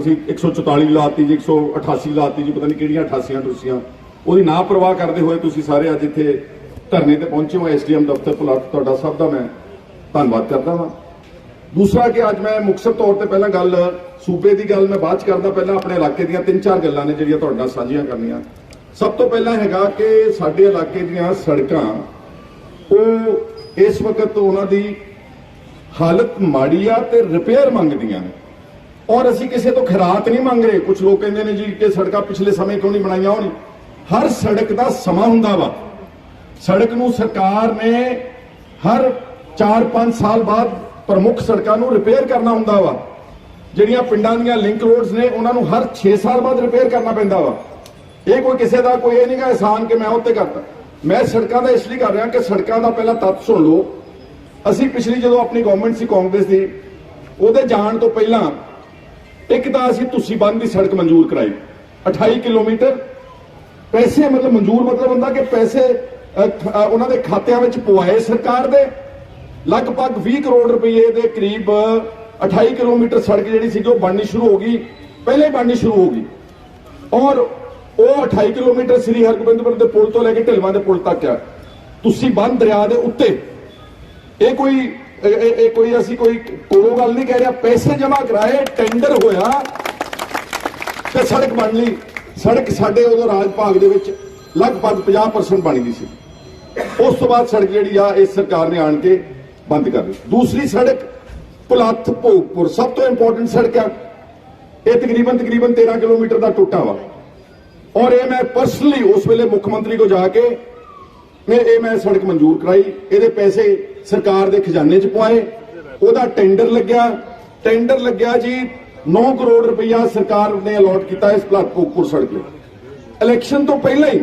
ਅਸੀਂ 144 ਲਾਤੀ ਜੀ 188 ਲਾਤੀ ਜੀ, ਪਤਾ ਨਹੀਂ ਕਿਹੜੀਆਂ 88 ਟੂਸੀਆਂ। ਉਹਦੀ ਨਾ ਪਰਵਾਹ ਕਰਦੇ ਹੋਏ ਤੁਸੀਂ ਸਾਰੇ ਅੱਜ ਇੱਥੇ ਧਰਨੇ ਤੇ ਪਹੁੰਚੇ ਹੋ, ਐਸਡੀਐਮ ਦਫ਼ਤਰ ਪੁਲਾਟ ਤੁਹਾਡਾ ਸਭ ਦਾ ਮੈਂ ਧੰਨਵਾਦ ਕਰਦਾ ਹਾਂ ਦੂਸਰਾ ਕਿ ਅੱਜ ਮੈਂ ਮੁਕਤਸਰ ਤੌਰ ਤੇ ਪਹਿਲਾਂ ਗੱਲ, ਸੂਬੇ ਦੀ ਗੱਲ ਮੈਂ ਬਾਅਦ ਚ ਕਰਦਾ, ਪਹਿਲਾਂ ਆਪਣੇ ਇਲਾਕੇ ਦੀਆਂ ਤਿੰਨ ਚਾਰ ਗੱਲਾਂ ਨੇ ਜਿਹੜੀਆਂ ਤੁਹਾਡੇ ਨਾਲ ਸਾਂਝੀਆਂ ਕਰਨੀਆਂ। ਸਭ ਤੋਂ ਪਹਿਲਾਂ ਹੈਗਾ ਕਿ ਸਾਡੇ ਇਲਾਕੇ ਦੀਆਂ ਸੜਕਾਂ, ਉਹ ਇਸ ਵਕਤ ਉਹਨਾਂ ਦੀ ਹਾਲਤ ਮਾੜੀ ਆ ਤੇ ਰਿਪੇਅਰ ਮੰਗਦੀਆਂ ਨੇ। ਔਰ ਅਸੀਂ ਕਿਸੇ ਤੋਂ ਖਿਰਾਤ ਨਹੀਂ ਮੰਗ ਰਹੇ। ਕੁਝ ਲੋਕ ਕਹਿੰਦੇ ਨੇ ਜੀ ਕਿ ਸੜਕਾਂ ਪਿਛਲੇ ਸਮੇਂ ਕਿਉਂ ਨਹੀਂ ਬਣਾਈਆਂ ਹੋਣੀ ਹਰ ਸੜਕ ਦਾ ਸਮਾਂ ਹੁੰਦਾ ਵਾ। ਸੜਕ ਨੂੰ ਸਰਕਾਰ ਨੇ ਹਰ 4-5 ਸਾਲ ਬਾਅਦ ਪ੍ਰਮੁੱਖ ਸੜਕਾਂ ਨੂੰ ਰਿਪੇਅਰ ਕਰਨਾ ਹੁੰਦਾ ਵਾ। ਜਿਹੜੀਆਂ ਪਿੰਡਾਂ ਦੀਆਂ ਲਿੰਕ ਰੋਡਸ ਨੇ, ਉਹਨਾਂ ਨੂੰ ਹਰ 6 ਸਾਲ ਬਾਅਦ ਰਿਪੇਅਰ ਕਰਨਾ ਪੈਂਦਾ ਵਾ। ਇਹ ਕੋਈ ਕਿਸੇ ਦਾ ਕੋਈ ਇਹ ਨਹੀਂਗਾ ਆਸਾਨ ਕਿ ਮੈਂ ਉੱਤੇ ਕਰਤਾ। ਮੈਂ ਸੜਕਾਂ ਦਾ ਇਸ ਲਈ ਕਰ ਰਿਹਾ ਕਿ ਸੜਕਾਂ ਦਾ ਪਹਿਲਾਂ ਤੱਤ ਸੁਣ ਲਓ। ਅਸੀਂ ਪਿਛਲੀ ਜਦੋਂ ਆਪਣੀ ਗਵਰਨਮੈਂਟ ਸੀ ਕਾਂਗਰਸ ਦੀ, ਉਹਦੇ ਜਾਣ ਤੋਂ ਪਹਿਲਾਂ ਇੱਕ ਤਾਂ ਅਸੀਂ ਤੁਸੀਂ ਬੰਦ ਦੀ ਸੜਕ ਮਨਜ਼ੂਰ ਕਰਾਈ। 28 ਕਿਲੋਮੀਟਰ। ਪੈਸੇ ਮਤਲਬ ਮਨਜ਼ੂਰ ਮਤਲਬ ਹੁੰਦਾ ਕਿ ਪੈਸੇ ਉਹਨਾਂ ਦੇ ਖਾਤਿਆਂ ਵਿੱਚ ਪਵਾਏ ਸਰਕਾਰ ਦੇ। ਲਗਭਗ 20 ਕਰੋੜ ਰੁਪਏ ਦੇ ਕਰੀਬ 28 ਕਿਲੋਮੀਟਰ ਸੜਕ ਜਿਹੜੀ ਸੀ ਜੋ ਬਣਨੀ ਸ਼ੁਰੂ ਹੋ ਗਈ। ਪਹਿਲੇ ਬਣਨੀ ਸ਼ੁਰੂ ਹੋ ਗਈ। ਔਰ ਉਹ 28 ਕਿਲੋਮੀਟਰ ਸ੍ਰੀ ਹਰਗੋਬਿੰਦਪੁਰ ਦੇ ਪੁਲ ਤੋਂ ਲੈ ਕੇ ਢਿਲਵਾਂ ਦੇ ਪੁਲ ਤੱਕ ਆ। ਤੁਸੀਂ ਬੰਦ ਦਰਿਆ ਦੇ ਉੱਤੇ। ਇਹ ਕੋਈ ਇਹ- ਕੋਈ ਅਸੀਂ ਕੋਈ ਕੋਲੋਂ ਗੱਲ ਨਹੀਂ ਕਹਿ ਰਿਹਾ। ਪੈਸੇ ਜਮ੍ਹਾਂ ਕਰਾਏ ਟੈਂਡਰ ਹੋਇਆ। ਤੇ ਸੜਕ ਬਣ ਲਈ। ਸੜਕ ਸਾਡੇ ਉਦੋਂ ਰਾਜ ਭਾਗ ਦੇ ਵਿੱਚ ਲਗਭਗ 50% ਬਣੀ ਦੀ ਸੀ। ਉਸ ਤੋਂ ਬਾਅਦ ਸੜਕ ਜਿਹੜੀ ਆ ਇਸ ਸਰਕਾਰ ਨੇ ਆਣ ਕੇ ਬੰਦ ਕਰ ਦਿੱਤੀ। ਦੂਸਰੀ ਸੜਕ ਪੁਲੱਥ ਭੋਗਪੁਰ। ਸਭ ਤੋਂ ਇੰਪੋਰਟੈਂਟ ਸੜਕ ਆ। ਇਹ ਤਕਰੀਬਨ ਤਕਰੀਬਨ 13 ਕਿਲੋਮੀਟਰ ਦਾ ਟੁੱਟਾ ਵਾ। ਔਰ ਇਹ ਮੈਂ ਪਰਸਨਲੀ ਉਸ ਵੇਲੇ ਮੁੱਖ ਮੰਤਰੀ ਕੋ ਜਾ ਕੇ ਮੈਂ ਇਹ ਮੈਂ ਸੜਕ ਮਨਜ਼ੂਰ ਕਰਾਈ, ਇਹਦੇ ਪੈਸੇ ਸਰਕਾਰ ਦੇ ਖਜ਼ਾਨੇ 'ਚ ਪਵਾਏ, ਉਹਦਾ ਟੈਂਡਰ ਲੱਗਿਆ ਟੈਂਡਰ ਲੱਗਿਆ ਜੀ 9 ਕਰੋੜ ਰੁਪਇਆ ਸਰਕਾਰ ਨੇ ਅਲਾਟ ਕੀਤਾ ਇਸ ਭੋਗਪੁਰ ਸੜਕ ਲਈ। ਇਲੈਕਸ਼ਨ ਤੋਂ ਪਹਿਲਾਂ ਹੀ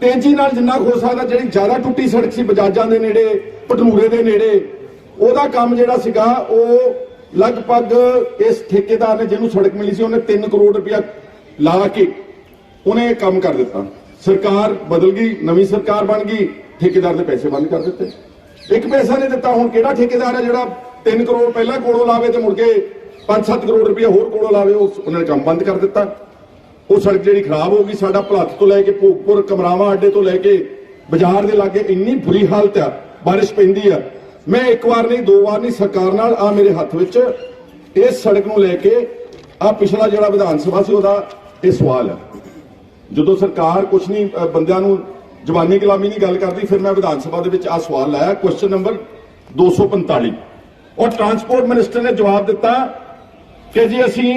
ਤੇਜ਼ੀ ਨਾਲ ਜਿੰਨਾ ਕੁ ਹੋ ਸਕਦਾ, ਜਿਹੜੀ ਜ਼ਿਆਦਾ ਟੁੱਟੀ ਸੜਕ ਸੀ, ਬਜਾਜਾਂ ਦੇ ਨੇੜੇ ਪਟਨੂਰੇ ਦੇ ਨੇੜੇ, ਉਹਦਾ ਕੰਮ ਜਿਹੜਾ ਸੀਗਾ, ਉਹ ਲਗਭਗ ਇਸ ਠੇਕੇਦਾਰ ਨੇ ਜਿਹਨੂੰ ਸੜਕ ਮਿਲੀ ਸੀ, ਉਹਨੇ 3 ਕਰੋੜ ਰੁਪਇਆ ਲਾ ਕੇ ਉਹਨੇ ਕੰਮ ਕਰ ਦਿੱਤਾ। ਸਰਕਾਰ ਬਦਲ ਗਈ, ਨਵੀਂ ਸਰਕਾਰ ਬਣ ਗਈ, ਠੇਕੇਦਾਰ ਦੇ ਪੈਸੇ ਬੰਦ ਕਰ ਦਿੱਤੇ। ਇੱਕ ਪੈਸਾ ਨਹੀਂ ਦਿੱਤਾ, ਹੁਣ ਕਿਹੜਾ ਠੇਕੇਦਾਰ ਹੈ ਜਿਹੜਾ 3 ਕਰੋੜ ਪਹਿਲਾਂ ਕੋਲੋਂ ਲਾਵੇ ਤੇ ਮੁੜ ਕੇ 5-7 ਕਰੋੜ ਰੁਪਇਆ ਹੋਰ ਕੋਲੋਂ ਲਾਵੇ, ਉਸ ਉਹਨਾਂ ਨੇ ਕੰਮ ਬੰਦ ਕਰ ਦਿੱਤਾ। ਉਹ ਸੜਕ ਜਿਹੜੀ ਖਰਾਬ ਹੋ ਗਈ, ਸਾਡਾ ਭਲੱਥ ਤੋਂ ਲੈ ਕੇ ਭੋਗਪੁਰ, ਕਮਰਾਵਾ ਅੱਡੇ ਤੋਂ ਲੈ ਕੇ ਬਾਜ਼ਾਰ ਦੇ ਲਾਗੇ ਇੰਨੀ ਬੁਰੀ ਹਾਲਤ ਆ, ਬਾਰਿਸ਼ ਪੈਂਦੀ ਆ। ਮੈਂ ਇੱਕ ਵਾਰ ਨਹੀਂ, ਦੋ ਵਾਰ ਨਹੀਂ, ਸਰਕਾਰ ਨਾਲ ਆ ਮੇਰੇ ਹੱਥ ਵਿੱਚ ਇਸ ਸੜਕ ਨੂੰ ਲੈ ਕੇ ਆ ਪਿਛਲਾ ਜਿਹੜਾ ਵਿਧਾਨ ਸਭਾ ਸੀ ਉਹਦਾ ਇਹ ਸਵਾਲ ਹੈ ਜਦੋਂ ਸਰਕਾਰ ਕੁਛ ਨਹੀਂ ਬੰਦਿਆਂ ਨੂੰ ਜਵਾਨੀ ਗੁਲਾਮੀ ਦੀ ਗੱਲ ਕਰਦੀ, ਫਿਰ ਮੈਂ ਵਿਧਾਨ ਸਭਾ ਦੇ ਵਿੱਚ ਆ ਸਵਾਲ ਲਾਇਆ ਕੁਐਸਚਨ ਨੰਬਰ 245 ਔਰ ਟਰਾਂਸਪੋਰਟ ਮਿਨਿਸਟਰ ਨੇ ਜਵਾਬ ਦਿੱਤਾ ਕਿ ਜੀ ਅਸੀਂ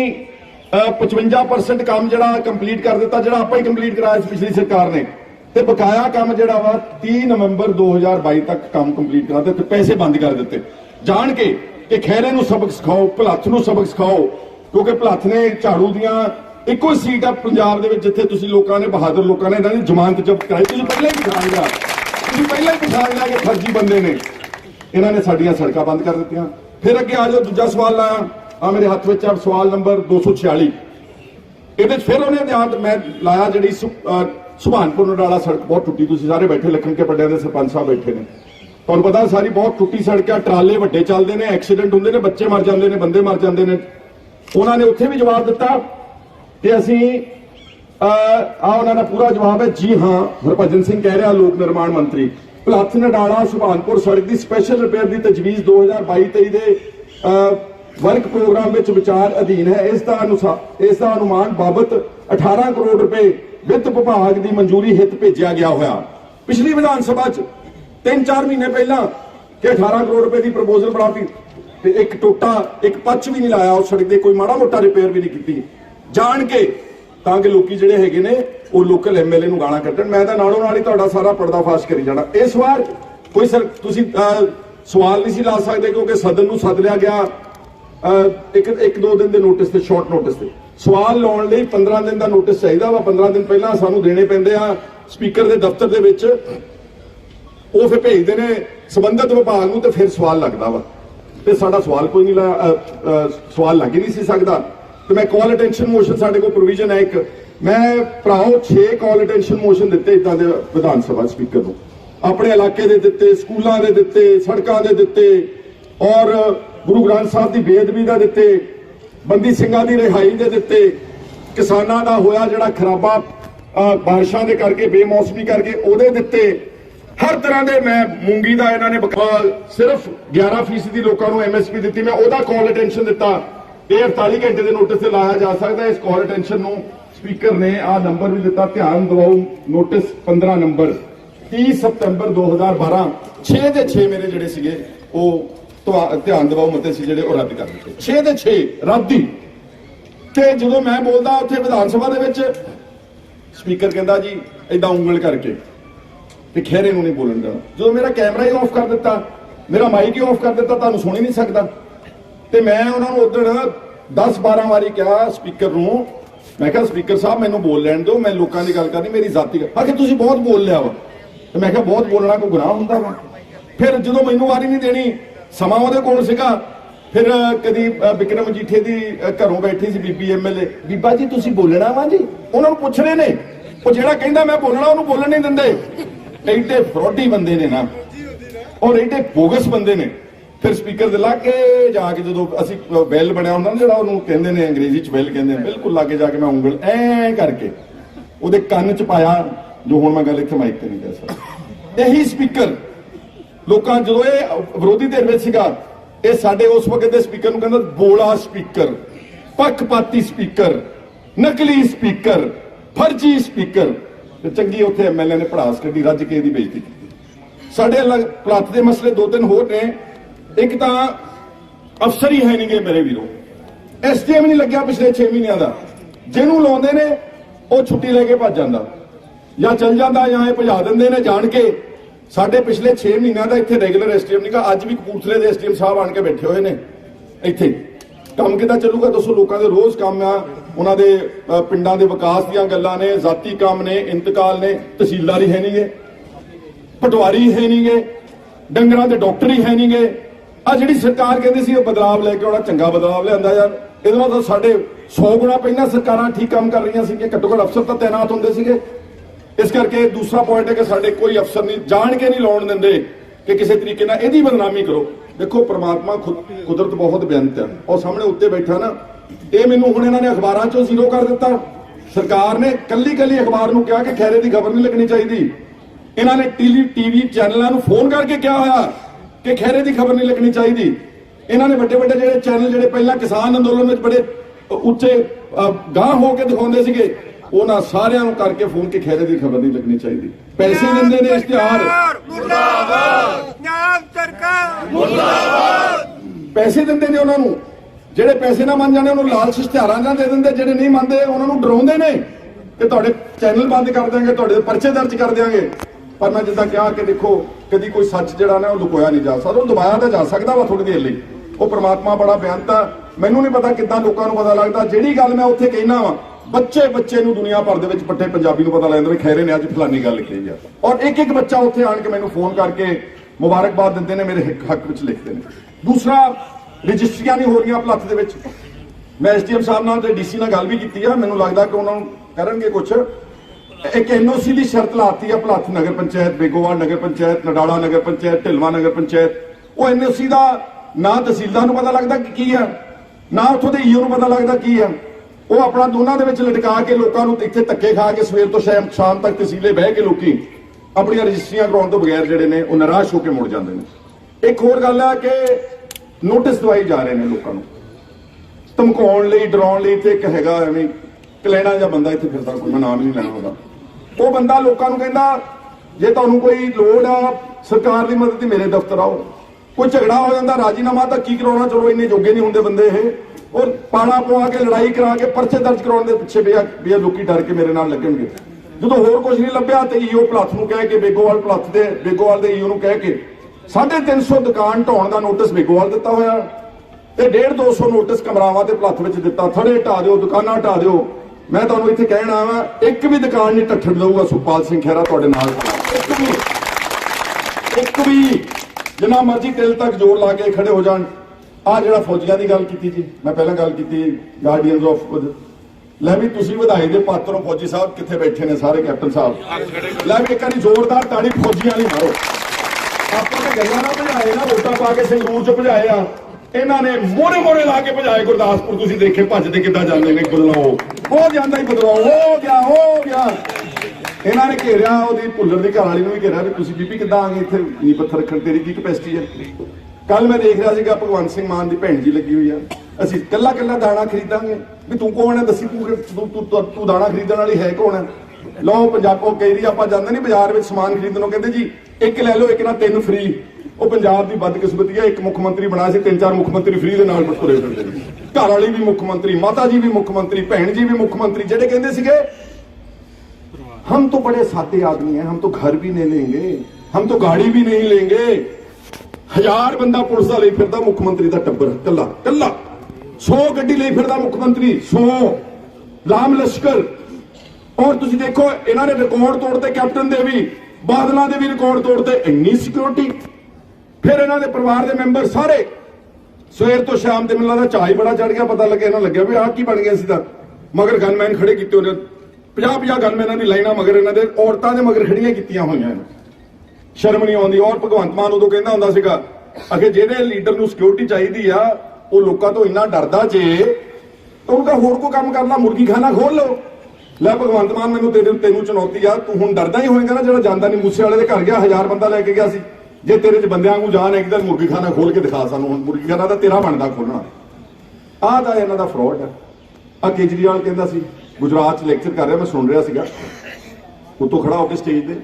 55% ਕੰਮ ਜਿਹੜਾ ਕੰਪਲੀਟ ਕਰ ਦਿੱਤਾ, ਜਿਹੜਾ ਆਪਾਂ ਹੀ ਕੰਪਲੀਟ ਕਰਾਇਆ ਸੀ ਪਿਛਲੀ ਸਰਕਾਰ ਨੇ। ਤੇ ਬਕਾਇਆ ਕੰਮ ਜਿਹੜਾ ਵਾ 30 ਨਵੰਬਰ 2022 ਤੱਕ ਕੰਮ ਕੰਪਲੀਟ ਕਰਾ ਦਿੱਤੇ ਤੇ ਪੈਸੇ ਬੰਦ ਕਰ ਦਿੱਤੇ। ਜਾਣ ਕੇ ਕਿ ਖੈਰੇ ਨੂੰ ਸਬਕ ਸਿਖਾਓ ਭਲੱਥ ਨੂੰ ਸਬਕ ਸਿਖਾਓ, ਕਿਉਂਕਿ ਭਲੱਥ ਨੇ ਝਾੜੂ ਦੀਆਂ ਇੱਕੋ ਹੀ ਸੀਟ ਆ ਪੰਜਾਬ ਦੇ ਵਿੱਚ ਜਿੱਥੇ ਤੁਸੀਂ ਲੋਕਾਂ ਨੇ, ਬਹਾਦਰ ਲੋਕਾਂ ਨੇ ਇਹਨਾਂ ਦੀ ਜ਼ਮਾਨਤ ਜ਼ਬਤ ਕਰਾਈ। ਤੁਸੀਂ ਪਹਿਲਾਂ ਹੀ ਪਛਾਣ ਲਿਆ। ਤੁਸੀਂ ਪਹਿਲਾਂ ਹੀ ਪਛਾਣ ਲਿਆ ਕਿ ਫਰਜ਼ੀ ਬੰਦੇ ਨੇ। ਇਹਨਾਂ ਨੇ ਸਾਡੀਆਂ ਸੜਕਾਂ ਬੰਦ ਕਰ ਦਿੱਤੀਆਂ। ਫਿਰ ਅੱਗੇ ਆ ਜਾਓ, ਦੂਜਾ ਸਵਾਲ ਲਾਇਆ ਆ ਮੇਰੇ ਹੱਥ ਵਿੱਚ ਆ ਸਵਾਲ ਨੰਬਰ 246 ਇਹਦੇ 'ਚ ਫਿਰ ਉਹਨੇ ਧਿਆਨ ਮੈਂ ਲਾਇਆ ਜਿਹੜੀ ਸੁਭਾਨਪੁਰ ਨਡਾਲਾ ਸੜਕ ਬਹੁਤ ਟੁੱਟੀ। ਤੁਸੀਂ ਸਾਰੇ ਬੈਠੇ, ਲਖਣ ਕੇ ਪੱਡਿਆਂ ਦੇ ਸਰਪੰਚ ਸਾਹਿਬ ਬੈਠੇ ਨੇ। ਤੁਹਾਨੂੰ ਪਤਾ ਸਾਰੀ ਬਹੁਤ ਟੁੱਟੀ ਸੜਕ ਆ, ਟਰਾਲੇ ਵੱਡੇ ਚੱਲਦੇ ਨੇ, ਐਕਸੀਡੈਂਟ ਹੁੰਦੇ ਨੇ, ਬੱਚੇ ਮਰ ਜਾਂਦੇ ਨੇ, ਬੰਦੇ ਮਰ ਜਾਂਦੇ ਨੇ। ਉਹਨਾਂ ਨੇ ਉੱਥੇ ਵੀ ਜਵਾਬ ਦਿੱਤਾ। ਕਿ ਅਸੀਂ ਆ ਉਹਨਾਂ ਦਾ ਪੂਰਾ ਜਵਾਬ ਹੈ ਜੀ ਹਾਂ ਹਰਭਜਨ ਸਿੰਘ ਕਹਿ ਰਿਹਾ ਲੋਕ ਨਿਰਮਾਣ ਮੰਤਰੀ। ਭਲੱਥ ਨਡਾਲਾ ਸੁਭਾਨਪੁਰ ਸੜਕ ਦੀ ਸਪੈਸ਼ਲ ਰਿਪੇਅਰ ਦੀ ਤਜਵੀਜ਼ 2022-23 ਦੇ ਅਹ, ਵਰਕ ਪ੍ਰੋਗਰਾਮ ਵਿੱਚ ਵਿਚਾਰ ਅਧੀਨ ਹੈ। ਇਸ ਦਾ ਅਨੁਸਾਰ ਇਸ ਦਾ ਅਨੁਮਾਨ ਬਾਬਤ 18 ਕਰੋੜ ਰੁਪਏ ਵਿੱਤ ਵਿਭਾਗ ਦੀ ਮਨਜ਼ੂਰੀ ਹਿੱਤ ਭੇਜਿਆ ਗਿਆ ਹੋਇਆ। ਪਿਛਲੀ ਵਿਧਾਨ ਸਭਾ 'ਚ 3-4 ਮਹੀਨੇ ਪਹਿਲਾਂ ਕਿ 18 ਕਰੋੜ ਰੁਪਏ ਦੀ ਪ੍ਰਪੋਜ਼ਲ ਬਣਾਤੀ ਤੇ ਇੱਕ ਟੋਟਾ ਇੱਕ ਪੱਚ ਵੀ ਨਹੀਂ ਲਾਇਆ ਉਸ ਸੜਕ ਦੇ ਕੋਈ ਮਾੜਾ ਮੋਟਾ ਰਿਪੇਅਰ ਵੀ ਨਹੀਂ ਕੀਤੀ। ਜਾਣ ਕੇ, ਤਾਂ ਕਿ ਲੋਕੀ ਜਿਹੜੇ ਹੈਗੇ ਨੇ, ਉਹ ਲੋਕਲ ਐਮਐਲਏ ਨੂੰ ਗਾਲਾਂ ਕੱਢਣ। ਮੈਂ ਤਾਂ ਨਾਲੋਂ ਨਾਲ ਹੀ ਤੁਹਾਡਾ ਸਾਰਾ ਪਰਦਾਫਾਸ਼ ਕਰੀ ਜਾਣਾ। ਇਸ ਵਾਰ ਕੋਈ ਸਰ, ਤੁਸੀਂ ਸਵਾਲ ਨਹੀਂ ਸੀ ਲਾ ਸਕਦੇ ਕਿਉਂਕਿ ਸਦਨ ਨੂੰ ਸੱਦ ਲਿਆ ਗਿਆ। ਇੱਕ ਇੱਕ ਦੋ ਦਿਨ ਦੇ ਨੋਟਿਸ ਤੇ ਸ਼ਾਰਟ ਨੋਟਿਸ ਤੇ। ਸਵਾਲ ਲਾਉਣ ਲਈ 15 ਦਿਨ ਦਾ ਨੋਟਿਸ ਚਾਹੀਦਾ ਵਾ। 15 ਦਿਨ ਪਹਿਲਾਂ ਸਾਨੂੰ ਦੇਣੇ ਪੈਂਦੇ ਆ ਸਪੀਕਰ ਦੇ ਦਫ਼ਤਰ ਦੇ ਵਿੱਚ। ਉਹ ਫਿਰ ਭੇਜਦੇ ਨੇ ਸੰਬੰਧਿਤ ਵਿਭਾਗ ਨੂੰ ਤੇ ਫਿਰ ਸਵਾਲ ਲੱਗਦਾ ਵਾ। ਤੇ ਸਾਡਾ ਸਵਾਲ ਕੋਈ ਨਹੀਂ ਸਵਾਲ ਲੱਗ ਹੀ ਨਹੀਂ ਸੀ ਸਕਦਾ। ਤੇ ਮੈਂ ਕਾਲ ਅਟੈਂਸ਼ਨ ਮੋਸ਼ਨ ਸਾਡੇ ਕੋਲ ਪ੍ਰੋਵੀਜ਼ਨ ਹੈ ਇੱਕ। ਮੈਂ ਭਰਾਓ 6 ਕਾਲ ਅਟੈਂਸ਼ਨ ਮੋਸ਼ਨ ਦਿੱਤੇ ਇਦਾਂ ਦੇ ਵਿਧਾਨ ਸਭਾ ਸਪੀਕਰ ਨੂੰ। ਆਪਣੇ ਇਲਾਕੇ ਦੇ ਦਿੱਤੇ, ਸਕੂਲਾਂ ਦੇ ਦਿੱਤੇ, ਸੜਕਾਂ ਦੇ ਦਿੱਤੇ, ਔਰ ਗੁਰੂ ਗ੍ਰੰਥ ਸਾਹਿਬ ਦੀ ਬੇਅਦਬੀ ਦਾ ਦਿੱਤੇ, ਬੰਦੀ ਸਿੰਘਾਂ ਦੀ ਰਿਹਾਈ ਦੇ ਦਿੱਤੇ, ਕਿਸਾਨਾਂ ਦਾ ਹੋਇਆ ਜਿਹੜਾ ਖਰਾਬਾ ਬਾਰਿਸ਼ਾਂ ਦੇ ਕਰਕੇ, ਬੇਮੌਸਮੀ ਕਰਕੇ, ਉਹਦੇ ਦਿੱਤੇ। ਹਰ ਤਰ੍ਹਾਂ ਦੇ ਮੈਂ ਮੂੰਗੀ ਦਾ ਇਹਨਾਂ ਨੇ ਬਕਾਲ ਸਿਰਫ 11% ਲੋਕਾਂ ਨੂੰ ਐਮਐਸਪੀ ਦਿੱਤੀ, ਮੈਂ ਉਹਦਾ ਕਾਲ ਅਟੈਂਸ਼ਨ ਦਿੱਤਾ। ਇਹ 48 ਘੰਟੇ ਦੇ ਨੋਟਿਸ ਤੇ ਲਾਇਆ ਜਾ ਸਕਦਾ ਇਸ ਕਾਲ ਅਟੈਂਸ਼ਨ ਨੂੰ ਸਪੀਕਰ ਨੇ ਆ ਨੰਬਰ ਵੀ ਦਿੱਤਾ। ਧਿਆਨ ਦਿਵਾਓ ਨੋਟਿਸ 15 ਨੰਬਰ 30 ਸਤੰਬਰ 2012 6 ਦੇ 6 ਮੇਰੇ ਜਿਹੜੇ ਸੀਗੇ, ਉਹ ਤੁਹਾ- ਧਿਆਨ ਦਿਵਾਓ ਮਤੇ ਸੀ ਜਿਹੜੇ ਉਹ ਰੱਦ ਕਰ ਦਿੱਤੇ। 6 ਦੇ 6 ਹੀ। ਤੇ ਜਦੋਂ ਮੈਂ ਬੋਲਦਾ ਉੱਥੇ ਵਿਧਾਨ ਸਭਾ ਦੇ ਵਿੱਚ ਸਪੀਕਰ ਕਹਿੰਦਾ ਜੀ ਐਦਾਂ ਉਂਗਲ ਕਰਕੇ ਤੇ ਖਹਿਰੇ ਨੂੰ ਨਹੀਂ ਬੋਲਣ ਦਾ ਜਦੋਂ ਮੇਰਾ ਕੈਮਰਾ ਹੀ ਆਫ ਕਰ ਦਿੱਤਾ, ਮੇਰਾ ਮਾਈਕ ਹੀ ਆਫ ਕਰ ਦਿੱਤਾ, ਤੁਹਾਨੂੰ ਸੁਣ ਹੀ ਨਹੀਂ ਸਕਦਾ। ਤੇ ਮੈਂ ਉਹਨਾਂ ਨੂੰ ਉਦੋਂ 10 12 ਵਾਰੀ ਕਿਹਾ ਸਪੀਕਰ ਨੂੰ ਮੈਂ ਕਿਹਾ ਸਪੀਕਰ ਸਾਹਿਬ ਮੈਨੂੰ ਬੋਲ ਲੈਣ ਦਿਓ ਮੈਂ ਲੋਕਾਂ ਦੀ ਗੱਲ ਕਰਨੀ ਮੇਰੀ ਜ਼ਾਤੀ ਆਖੇ ਤੁਸੀਂ ਬਹੁਤ ਬੋਲ ਲਿਆ ਵਾ। ਤੇ ਮੈਂ ਕਿਹਾ ਬਹੁਤ ਬੋਲਣਾ ਕੋਈ ਗੁਨਾਹ ਹੁੰਦਾ ਵਾ? ਫਿਰ ਜਦੋਂ ਮੈਨੂੰ ਵਾਰੀ ਨਹੀਂ ਦੇਣੀ ਸਮਾਂ ਉਹਦੇ ਕੋਲ ਸੀਗਾ। ਫਿਰ ਕਦੀ ਅਹ, ਬਿਕਰਮ ਮਜੀਠੇ ਦੀ ਘਰੋਂ ਬੈਠੀ ਸੀ ਬੀਬੀ ਐਮਐਲਏ ਬੀਬਾ ਜੀ ਤੁਸੀਂ ਬੋਲਣਾ ਵਾ ਜੀ? ਉਹਨਾਂ ਨੂੰ ਪੁੱਛ ਰਹੇ ਨੇ। ਉਹ ਜਿਹੜਾ ਕਹਿੰਦਾ ਮੈਂ ਬੋਲਣਾ ਉਹਨੂੰ ਬੋਲਣ ਨਹੀਂ ਦਿੰਦੇ। ਐਡੇ ਫਰੋਡੀ ਬੰਦੇ ਨੇ ਨਾ। ਔਰ ਐਡੇ ਬੋਗਸ ਬੰਦੇ ਨੇ। ਫਿਰ ਸਪੀਕਰ ਦੇ ਲਾਗੇ ਜਾ ਕੇ ਜਦੋਂ ਅਸੀਂ ਬੈਲ ਬਣਿਆ ਹੁੰਦਾ ਨਾ ਜਿਹੜਾ ਉਹਨੂੰ ਕਹਿੰਦੇ ਨੇ, ਅੰਗਰੇਜ਼ੀ ਚ ਬੈਲ ਕਹਿੰਦੇ ਨੇ, ਬਿਲਕੁਲ ਲਾਗੇ ਜਾ ਕੇ ਮੈਂ ਉਂਗਲ ਐ ਕਰਕੇ ਉਹਦੇ ਕੰਨ ਚ ਪਾਇਆ, ਜੋ ਹੁਣ ਮੈਂ ਗੱਲ ਇੱਥੇ ਮਾਈਕ ਤੇ ਨਹੀਂ ਕਹਿ ਸਕਦਾ। ਇਹੀ ਸਪੀਕਰ। ਲੋਕਾਂ ਜਦੋਂ ਇਹ ਵਿਰੋਧੀ ਧਿਰ ਵਿੱਚ ਸੀਗਾ, ਇਹ ਸਾਡੇ ਉਸ ਵਕਤ ਦੇ ਸਪੀਕਰ ਨੂੰ ਕਹਿੰਦਾ ਬੋਲਾ ਸਪੀਕਰ, ਪੱਖਪਾਤੀ ਸਪੀਕਰ, ਨਕਲੀ ਸਪੀਕਰ, ਫਰਜੀ ਸਪੀਕਰ। ਤੇ ਚੰਗੀ ਉੱਥੇ ਐਮਐਲਏ ਨੇ ਪੜਾਸ ਕੱਢੀ, ਰੱਜ ਕੇ ਇਹਦੀ ਬੇਇੱਜ਼ਤੀ ਕੀਤੀ। ਸਾਡੇ ਅਲੱਗ ਦੇ ਮਸਲੇ ਦੋ ਤਿੰਨ ਹੋਰ ਨੇ। ਇੱਕ ਤਾਂ ਅਫਸਰ ਹੀ ਹੈ ਨਹੀਂਗੇ ਮੇਰੇ ਵੀਰੋ। ਐਸਟੀਐਮ ਨਹੀਂ ਲੱਗਿਆ ਪਿਛਲੇ 6 ਮਹੀਨਿਆਂ ਦਾ। ਜਿਹਨੂੰ ਲਾਉਂਦੇ ਨੇ, ਉਹ ਛੁੱਟੀ ਲੈ ਕੇ ਭੱਜ ਜਾਂਦਾ। ਜਾਂ ਚੱਲ ਜਾਂਦਾ, ਜਾਂ ਇਹ ਭਜਾ ਦਿੰਦੇ ਨੇ ਜਾਣ ਕੇ। ਸਾਡੇ ਪਿਛਲੇ 6 ਮਹੀਨਿਆਂ ਦਾ ਇੱਥੇ ਰੈਗੂਲਰ ਐਸਟੀਐਮ ਨਹੀਂਗਾ ਅੱਜ ਵੀ ਕਪੂਰਥਲੇ ਦੇ ਐਸਟੀਐਮ ਸਾਹਿਬ ਆਣ ਕੇ ਬੈਠੇ ਹੋਏ ਨੇ। ਇੱਥੇ। ਕੰਮ ਕਿੱਦਾਂ ਚੱਲੂਗਾ ਦੱਸੋ? ਲੋਕਾਂ ਦੇ ਰੋਜ਼ ਕੰਮ ਆ। ਉਹਨਾਂ ਦੇ ਪਿੰਡਾਂ ਦੇ ਵਿਕਾਸ ਦੀਆਂ ਗੱਲਾਂ ਨੇ, ਜ਼ਾਤੀ ਕੰਮ ਨੇ, ਇੰਤਕਾਲ ਨੇ। ਤਹਿਸੀਲਦਾਰੀ ਹੈ ਨਹੀਂਗੇ ਪਟਵਾਰੀ ਹੈ ਨਹੀਂਗੇ ਡੰਗਰਾਂ ਦੇ ਡਾਕਟਰ ਹੀ ਹੈ ਨਹੀਂਗੇ ਆ ਜਿਹੜੀ ਸਰਕਾਰ ਕਹਿੰਦੀ ਸੀ ਉਹ ਬਦਲਾਵ ਲੈ ਕੇ ਆਉਣਾ, ਚੰਗਾ ਬਦਲਾਵ ਲਿਆਂਦਾ ਯਾਰ। ਇਹਦੇ ਨਾਲ ਤਾਂ ਸਾਡੇ 100 ਗੁਣਾ ਪਹਿਲਾਂ ਸਰਕਾਰਾਂ ਠੀਕ ਕੰਮ ਕਰ ਰਹੀਆਂ ਸੀ ਕਿ ਘੱਟੋ ਘੱਟ ਅਫਸਰ ਤਾਂ ਤਾਇਨਾਤ ਹੁੰਦੇ ਸੀਗੇ। ਇਸ ਕਰਕੇ ਦੂਸਰਾ ਪੁਆਇੰਟ ਹੈ ਕਿ ਸਾਡੇ ਕੋਈ ਅਫਸਰ ਨਹੀਂ ਜਾਣ ਕੇ ਨਹੀਂ ਲਾਉਣ ਦਿੰਦੇ ਕਿ ਕਿਸੇ ਤਰੀਕੇ ਨਾਲ ਇਹਦੀ ਬਦਨਾਮੀ ਕਰੋ। ਦੇਖੋ, ਪ੍ਰਮਾਤਮਾ ਕੁਦਰਤ ਬਹੁਤ ਬੇਅੰਤ ਹੈ। ਉਹ ਸਾਹਮਣੇ ਉੱਤੇ ਬੈਠਾ ਨਾ, ਇਹ ਮੈਨੂੰ ਹੁਣ ਇਹਨਾਂ ਨੇ ਅਖਬਾਰਾਂ ਚੋਂ ਜ਼ੀਰੋ ਕਰ ਦਿੱਤਾ। ਸਰਕਾਰ ਨੇ ਕੱਲੀ ਕੱਲੀ ਅਖਬਾਰ ਨੂੰ ਕਿਹਾ ਕਿ ਖੈਰੇ ਦੀ ਖਬਰ ਨਹੀਂ ਲੱਗਣੀ ਚਾਹੀਦੀ। ਇਹਨਾਂ ਨੇ ਟੀਵੀ ਚੈਨਲਾਂ ਨੂੰ ਫੋਨ ਕਰਕੇ ਕਿਹਾ ਹੋਇਆ। ਕਿ ਖੈਰੇ ਦੀ ਖਬਰ ਨਹੀਂ ਲੱਗਣੀ ਚਾਹੀਦੀ। ਇਹਨਾਂ ਨੇ ਵੱਡੇ ਵੱਡੇ ਜਿਹੜੇ ਚੈਨਲ ਜਿਹੜੇ ਪਹਿਲਾਂ ਕਿਸਾਨ ਅੰਦੋਲਨ ਵਿੱਚ ਬੜੇ ਉੱਚੇ ਗਾਂਹ ਹੋ ਕੇ ਦਿਖਾਉਂਦੇ ਸੀਗੇ ਉਹਨਾਂ ਸਾਰਿਆਂ ਨੂੰ ਕਰਕੇ ਫੋਨ ਕਿ ਖੈਰੇ ਦੀ ਖਬਰ ਨਹੀਂ ਲੱਗਣੀ ਚਾਹੀਦੀ। ਪੈਸੇ ਦਿੰਦੇ ਨੇ ਇਸ਼ਤਿਹਾਰ ਮੁਰਦਾਬਾਦ। ਨਾਮ ਸਰਕਾਰ। ਪੈਸੇ ਦਿੰਦੇ ਨੇ ਉਹਨਾਂ ਨੂੰ। ਜਿਹੜੇ ਪੈਸੇ ਨਾ ਮੰਨ ਜਾਣੇ ਉਹਨੂੰ ਲਾਲਚ ਇਸ਼ਤਿਹਾਰਾਂ ਨਾਲ ਦੇ ਦਿੰਦੇ ਜਿਹੜੇ ਨਹੀਂ ਮੰਨਦੇ ਉਹਨਾਂ ਨੂੰ ਡਰਾਉਂਦੇ ਨੇ। ਕਿ ਤੁਹਾਡੇ ਚੈਨਲ ਬੰਦ ਕਰ ਦਿਆਂਗੇ ਤੁਹਾਡੇ ਤੇ ਪਰਚੇ ਦਰਜ ਕਰ ਦਿਆਂਗੇ। ਪਰ ਮੈਂ ਜਿੱਦਾਂ ਕਿਹਾ ਕਿ ਦੇਖੋ, ਕਦੀ ਕੋਈ ਸੱਚ ਜਿਹੜਾ ਨਾ ਉਹ ਲੁਕੋਇਆ ਨਹੀਂ ਜਾ ਸਕਦਾ। ਉਹ ਦਬਾਇਆ ਤਾਂ ਜਾ ਸਕਦਾ ਵਾ ਥੋੜੀ ਦੇਰ ਲਈ। ਉਹ ਪ੍ਰਮਾਤਮਾ ਬੜਾ ਬਿਆਨਤ ਮੈਨੂੰ ਨਹੀਂ ਪਤਾ ਕਿੱਦਾਂ ਲੋਕਾਂ ਨੂੰ ਪਤਾ ਲੱਗਦਾ। ਜਿਹੜੀ ਗੱਲ ਮੈਂ ਉੱਥੇ ਕਹਿਣਾ ਵਾ, ਬੱਚੇ ਬੱਚੇ ਨੂੰ ਦੁਨੀਆ ਭਰ ਦੇ ਵਿੱਚ ਪੱਟੇ ਪੰਜਾਬੀ ਨੂੰ ਪਤਾ ਲੱਗਦਾ ਵੀ ਖੈਰੇ ਨੇ ਅੱਜ ਫਲਾਨੀ ਗੱਲ ਕਹੀ ਆ। ਔਰ ਇੱਕ ਇੱਕ ਬੱਚਾ ਉੱਥੇ ਆਣ ਕੇ ਮੈਨੂੰ ਫੋਨ ਕਰਕੇ ਮੁਬਾਰਕਬਾਦ ਦਿੰਦੇ ਨੇ, ਮੇਰੇ ਹੱਕ ਵਿੱਚ ਲਿਖਦੇ ਨੇ। ਦੂਸਰਾ, ਰਜਿਸਟਰੀਆਂ ਨਹੀਂ ਹੋ ਰਹੀਆਂ ਪਲੱਥ ਦੇ ਵਿੱਚ। ਮੈਂ ਐਸਡੀਐਮ ਸਾਹਿਬ ਨਾਲ ਤੇ ਡੀਸੀ ਨਾਲ ਗੱਲ ਵੀ ਕੀਤੀ ਆ। ਮੈਨੂੰ ਲੱਗਦਾ ਕਿ ਉਹਨਾਂ ਨੂੰ ਕਰਨਗੇ ਕੁਝ ਇੱਕ ਐਨਓਸੀ ਦੀ ਸ਼ਰਤ ਲਾਤੀ ਆ ਭਲਾਥ ਨਗਰ ਪੰਚਾਇਤ, ਬੇਗੋਵਾਲ ਨਗਰ ਪੰਚਾਇਤ, ਨਡਾਲਾ ਨਗਰ ਪੰਚਾਇਤ, ਢਿਲਵਾ ਨਗਰ ਪੰਚਾਇਤ। ਉਹ ਐਨਓਸੀ ਦਾ ਨਾ ਤਹਿਸੀਲਦਾਰ ਨੂੰ ਪਤਾ ਲੱਗਦਾ ਕਿ ਕੀ ਆ, ਨਾ ਉੱਥੋਂ ਦੇ ਈਓ ਨੂੰ ਪਤਾ ਲੱਗਦਾ ਕੀ ਆ। ਉਹ ਆਪਣਾ ਦੋਨਾਂ ਦੇ ਵਿੱਚ ਲਟਕਾ ਕੇ ਲੋਕਾਂ ਨੂੰ ਇੱਥੇ ਧੱਕੇ ਖਾ ਕੇ ਸਵੇਰ ਤੋਂ ਸ਼ਾਮ ਸ਼ਾਮ ਤੱਕ ਤਹਿਸੀਲੇ ਬਹਿ ਕੇ ਲੋਕੀ ਆਪਣੀਆਂ ਰਜਿਸਟਰੀਆਂ ਕਰਾਉਣ ਤੋਂ ਬਗੈਰ ਜਿਹੜੇ ਨੇ, ਉਹ ਨਿਰਾਸ਼ ਹੋ ਕੇ ਮੁੜ ਜਾਂਦੇ ਨੇ। ਇੱਕ ਹੋਰ ਗੱਲ ਹੈ ਕਿ ਨੋਟਿਸ ਦਵਾਈ ਜਾ ਰਹੇ ਨੇ ਲੋਕਾਂ ਨੂੰ। ਧਮਕਾਉਣ ਲਈ, ਡਰਾਉਣ ਲਈ ਤੇ ਇੱਕ ਹੈਗਾ ਐਵੇਂ ਕਲੈਣਾ ਜਿਹਾ ਬੰਦਾ ਇੱਥੇ ਫਿਰਦਾ, ਕੋਈ ਮੈਂ ਨਾਮ ਨਹੀਂ ਲੈਣਾ ਉਹਦਾ। ਉਹ ਬੰਦਾ ਲੋਕਾਂ ਨੂੰ ਕਹਿੰਦਾ, ਜੇ ਤੁਹਾਨੂੰ ਕੋਈ ਲੋੜ ਆ, ਸਰਕਾਰ ਦੀ ਮਦਦ ਦੀ ਮੇਰੇ ਦਫ਼ਤਰ ਆਓ। ਕੋਈ ਝਗੜਾ ਹੋ ਜਾਂਦਾ, ਰਾਜੀਨਾਮਾ ਤਾਂ ਕੀ ਕਰਾਉਣਾ? ਚਲੋ, ਇੰਨੇ ਜੋਗੇ ਨਹੀਂ ਹੁੰਦੇ ਬੰਦੇ ਇਹ। ਔਰ ਪਾਣਾ ਪਵਾ ਕੇ, ਲੜਾਈ ਕਰਾ ਕੇ, ਪਰਚੇ ਦਰਜ ਕਰਾਉਣ ਦੇ ਪਿੱਛੇ ਵੀ ਲੋਕੀ ਡਰ ਕੇ ਮੇਰੇ ਨਾਲ ਲੱਗਣਗੇ। ਜਦੋਂ ਹੋਰ ਕੁਝ ਨਹੀਂ ਲੱਭਿਆ ਤੇ ਈਓ ਪਲੱਥ ਨੂੰ ਕਹਿ ਕੇ, ਬੇਗੋਵਾਲ ਪਲੱਥ ਦੇ, ਬੇਗੋਵਾਲ ਦੇ ਈਓ ਨੂੰ ਕਹਿ ਕੇ 350 ਦੁਕਾਨ ਢਾਉਣ ਦਾ ਨੋਟਿਸ ਬੇਗੋਵਾਲ ਦਿੱਤਾ ਹੋਇਆ। ਤੇ 1.5 200 ਨੋਟਿਸ ਕਮਰਾਵਾਂ ਤੇ ਪਲੱਥ ਵਿੱਚ ਦਿੱਤਾ। ਥੜੇ ਢਾ ਦਿਓ, ਦੁਕਾਨਾਂ ਢਾ ਦਿਓ। ਮੈਂ ਤੁਹਾਨੂੰ ਇੱਥੇ ਕਹਿਣ ਆਵਾਂ ਇੱਕ ਵੀ ਦੁਕਾਨ ਨਹੀਂ ਟੱਠਣ ਦਊਗਾ ਸੁਪਾਲ ਸਿੰਘ ਖਹਿਰਾ ਤੁਹਾਡੇ ਨਾਲ ਇੱਕ ਵੀ ਇੱਕ ਵੀ, ਜਿੰਨਾ ਮਰਜ਼ੀ ਦਿਲ ਤੱਕ ਜੋੜ ਲਾ ਕੇ ਖੜੇ ਹੋ ਜਾਣ। ਆ ਜਿਹੜਾ ਫੌਜੀਆਂ ਦੀ ਗੱਲ ਕੀਤੀ ਜੀ, ਮੈਂ ਪਹਿਲਾਂ ਗੱਲ ਕੀਤੀ ਗਾਰਡੀਅਨਸ ਆਫ ਲੈ ਵੀ ਤੁਸੀਂ ਵਧਾਈ ਦੇ ਪਾਤਰ ਹੋ, ਫੌਜੀ ਸਾਹਿਬ ਕਿੱਥੇ ਬੈਠੇ ਨੇ ਸਾਰੇ ਕੈਪਟਨ ਸਾਹਿਬ। ਲੈ ਵੀ ਇੱਕ ਵਾਰੀ ਜ਼ੋਰਦਾਰ ਤਾੜੀ ਫੌਜੀਆਂ ਲਈ ਮਾਰੋ। ਆਪਾਂ ਤਾਂ ਗੱਲਾਂ ਨਾ, ਭਜਾਏ ਨਾ ਵੋਟਾਂ ਪਾ ਕੇ ਸੰਗਰੂਰ ਚ ਭਜਾਏ ਆ। ਇਹਨਾਂ ਨੇ ਮੋਰੇ ਮੋਰੇ ਲਾ ਕੇ ਭਜਾਏ ਗੁਰਦਾਸਪੁਰ। ਤੁਸੀਂ ਦੇਖੇ ਭੱਜਦੇ ਕਿੱਦਾਂ ਜਾਂਦੇ ਨੇ ਬਦਲਾਓ। ਹੋ ਜਾਂਦਾ ਹੀ ਬਦਲਾਓ, ਹੋ ਗਿਆ ਹੋ ਗਿਆ। ਇਹਨਾਂ ਨੇ ਘੇਰਿਆ ਉਹਦੀ ਭੁੱਲਰ ਦੀ ਘਰ ਵਾਲੀ ਨੂੰ ਵੀ ਘੇਰਿਆ ਵੀ ਤੁਸੀਂ ਬੀਬੀ ਕਿੱਦਾਂ ਆ ਗਏ ਇੱਥੇ? ਨੀ ਪੱਥਰ ਰੱਖਣ ਤੇਰੀ ਕੀ ਕਪੈਸਿਟੀ ਹੈ? ਕੱਲ ਮੈਂ ਦੇਖ ਰਿਹਾ ਸੀਗਾ ਭਗਵੰਤ ਸਿੰਘ ਮਾਨ ਦੀ ਭੈਣ ਜੀ ਲੱਗੀ ਹੋਈ ਆ। ਅਸੀਂ ਕੱਲਾ ਕੱਲਾ ਦਾਣਾ ਖਰੀਦਾਂਗੇ। ਵੀ ਤੂੰ ਕੌਣ ਹੈ? ਦੱਸੀ ਤੂੰ ਤੂੰ, ਤੂੰ- ਦਾਣਾ ਖਰੀਦਣ ਵਾਲੀ ਹੈ ਕੌਣ ਹੈ? ਲਓ, ਪੰਜਾਬੋ ਕਈ ਵਾਰੀ ਆਪਾਂ ਜਾਂਦੇ ਨਹੀਂ ਬਾਜ਼ਾਰ ਵਿੱਚ ਸਮਾਨ ਖਰੀਦਣ। ਨੂੰ ਕਹਿੰਦੇ ਜੀ, ਇੱਕ ਲੈ ਲਓ, ਇੱਕ ਨਾਲ ਤਿੰਨ ਫ੍ਰੀ ਉਹ ਪੰਜਾਬ ਦੀ ਬਦਕਿਸਮਤੀ ਹੈ, ਇੱਕ ਮੁੱਖ ਮੰਤਰੀ ਬਣਾਇਆ ਸੀ, ਤਿੰਨ ਚਾਰ ਮੁੱਖ ਮੰਤਰੀ ਫਰੀ ਦੇ ਨਾਲ ਤੁਰੇ ਫਿਰਦੇ ਨੇ ਘਰ ਵਾਲੀ ਵੀ ਮੁੱਖ ਮੰਤਰੀ, ਮਾਤਾ ਜੀ ਵੀ ਮੁੱਖ ਮੰਤਰੀ, ਭੈਣ ਜੀ ਵੀ ਮੁੱਖ ਮੰਤਰੀ, ਜਿਹੜੇ ਕਹਿੰਦੇ ਸੀਗੇ, ਹਮ ਤੋਂ ਬੜੇ ਸਾਦੇ ਆਦਮੀ ਹੈ, ਹਮ ਤੋਂ ਘਰ ਵੀ ਨਹੀਂ ਲੈਂਗੇ ਹਮ ਤੋਂ ਗਾੜੀ ਵੀ ਨਹੀਂ ਲੈਂਗੇ ਹਜ਼ਾਰ ਬੰਦਾ ਪੁਲਿਸ ਦਾ ਲਈ ਫਿਰਦਾ, ਮੁੱਖ ਮੰਤਰੀ ਦਾ ਟੱਬਰ ਕੱਲਾ ਕੱਲਾ 100 ਗੱਡੀ ਲਈ ਫਿਰਦਾ ਮੁੱਖ ਮੰਤਰੀ 100 ਰਾਮ ਲਸ਼ਕਰ। ਔਰ ਤੁਸੀਂ ਦੇਖੋ, ਇਹਨਾਂ ਨੇ ਰਿਕਾਰਡ ਤੋੜਦੇ ਕੈਪਟਨ ਦੇ ਵੀ, ਬਾਦਲਾਂ ਦੇ ਵੀ ਰਿਕਾਰਡ ਤੋੜਦੇ ਇੰਨੀ ਸਿਕਿਉਰਿਟੀ ਫਿਰ ਇਹਨਾਂ ਦੇ ਪਰਿਵਾਰ ਦੇ ਮੈਂਬਰ ਸਾਰੇ ਸਵੇਰ ਤੋਂ ਸ਼ਾਮ ਤੇ ਮੈਨੂੰ ਲੱਗਦਾ ਚਾਹ ਹੀ ਬੜਾ ਚੜ ਗਿਆ, ਪਤਾ ਲੱਗਿਆ ਇਹਨਾਂ ਲੱਗਿਆ ਵੀ ਆਹ ਕੀ ਬਣ ਗਿਆ ਸੀ ਤਾਂ। ਮਗਰ ਗਨਮੈਨ ਖੜੇ ਕੀਤੇ ਉਹਨੇ 50 50 ਗਨਮੈਨਾਂ ਦੀ ਲਾਈਨਾਂ ਮਗਰ ਇਹਨਾਂ ਦੇ, ਔਰਤਾਂ ਦੇ ਮਗਰ ਖੜੀਆਂ ਕੀਤੀਆਂ ਹੋਈਆਂ ਨੇ ਸ਼ਰਮ ਨਹੀਂ ਆਉਂਦੀ। ਔਰ ਭਗਵੰਤ ਮਾਨ ਉਦੋਂ ਕਹਿੰਦਾ ਹੁੰਦਾ ਸੀਗਾ ਅਗੇ ਜਿਹੜੇ ਲੀਡਰ ਨੂੰ ਸਿਕਿਉਰਿਟੀ ਚਾਹੀਦੀ ਆ, ਉਹ ਲੋਕਾਂ ਤੋਂ ਇੰਨਾ ਡਰਦਾ ਜੇ, ਤਾਂ ਉਹਦਾ ਹੋਰ ਕੋਈ ਕੰਮ ਕਰਨਾ ਮੁਰਗੀ ਖਾਨਾ ਖੋਲ ਲਓ। ਲੈ ਭਗਵੰਤ ਮਾਨ, ਮੈਨੂੰ ਤੇਰੇ ਤੈਨੂੰ ਚੁਣੌਤੀ ਆ, ਤੂੰ ਹੁਣ ਡਰਦਾ ਹੀ ਹੋਏਗਾ ਨਾ ਜਿਹੜਾ ਜਾਂਦਾ ਨਹੀਂ। ਮੂਸੇ ਵਾਲੇ ਦੇ ਘਰ ਗਿਆ, ਹਜ਼ਾਰ ਬੰਦਾ ਲੈ ਕੇ ਗਿਆ ਸੀ। ਜੇ ਤੇਰੇ ਚ ਬੰਦਿਆਂ ਵਾਂਗੂ ਜਾਨ ਹੈ ਇੱਕ ਦਿਨ ਮੁਰਗੀ ਖਾਨਾ ਖੋਲ ਕੇ ਦਿਖਾ ਸਾਨੂੰ ਹੁਣ ਮੁਰਗੀ ਖਾਨਾ ਤਾਂ ਤੇਰਾ ਬਣਦਾ ਖੋਲਣਾ ਆਹ ਤਾਂ ਇਹਨਾਂ ਦਾ ਫਰਾਡ ਹੈ ਆ ਕੇਜਰੀਵਾਲ ਕਹਿੰਦਾ ਸੀ ਗੁਜਰਾਤ ਚ ਲੈਕਚਰ ਕਰ ਰਿਹਾ ਮੈਂ ਸੁਣ ਰਿਹਾ ਸੀਗਾ ਉਤੋਂ खड़ा होकर स्टेज पे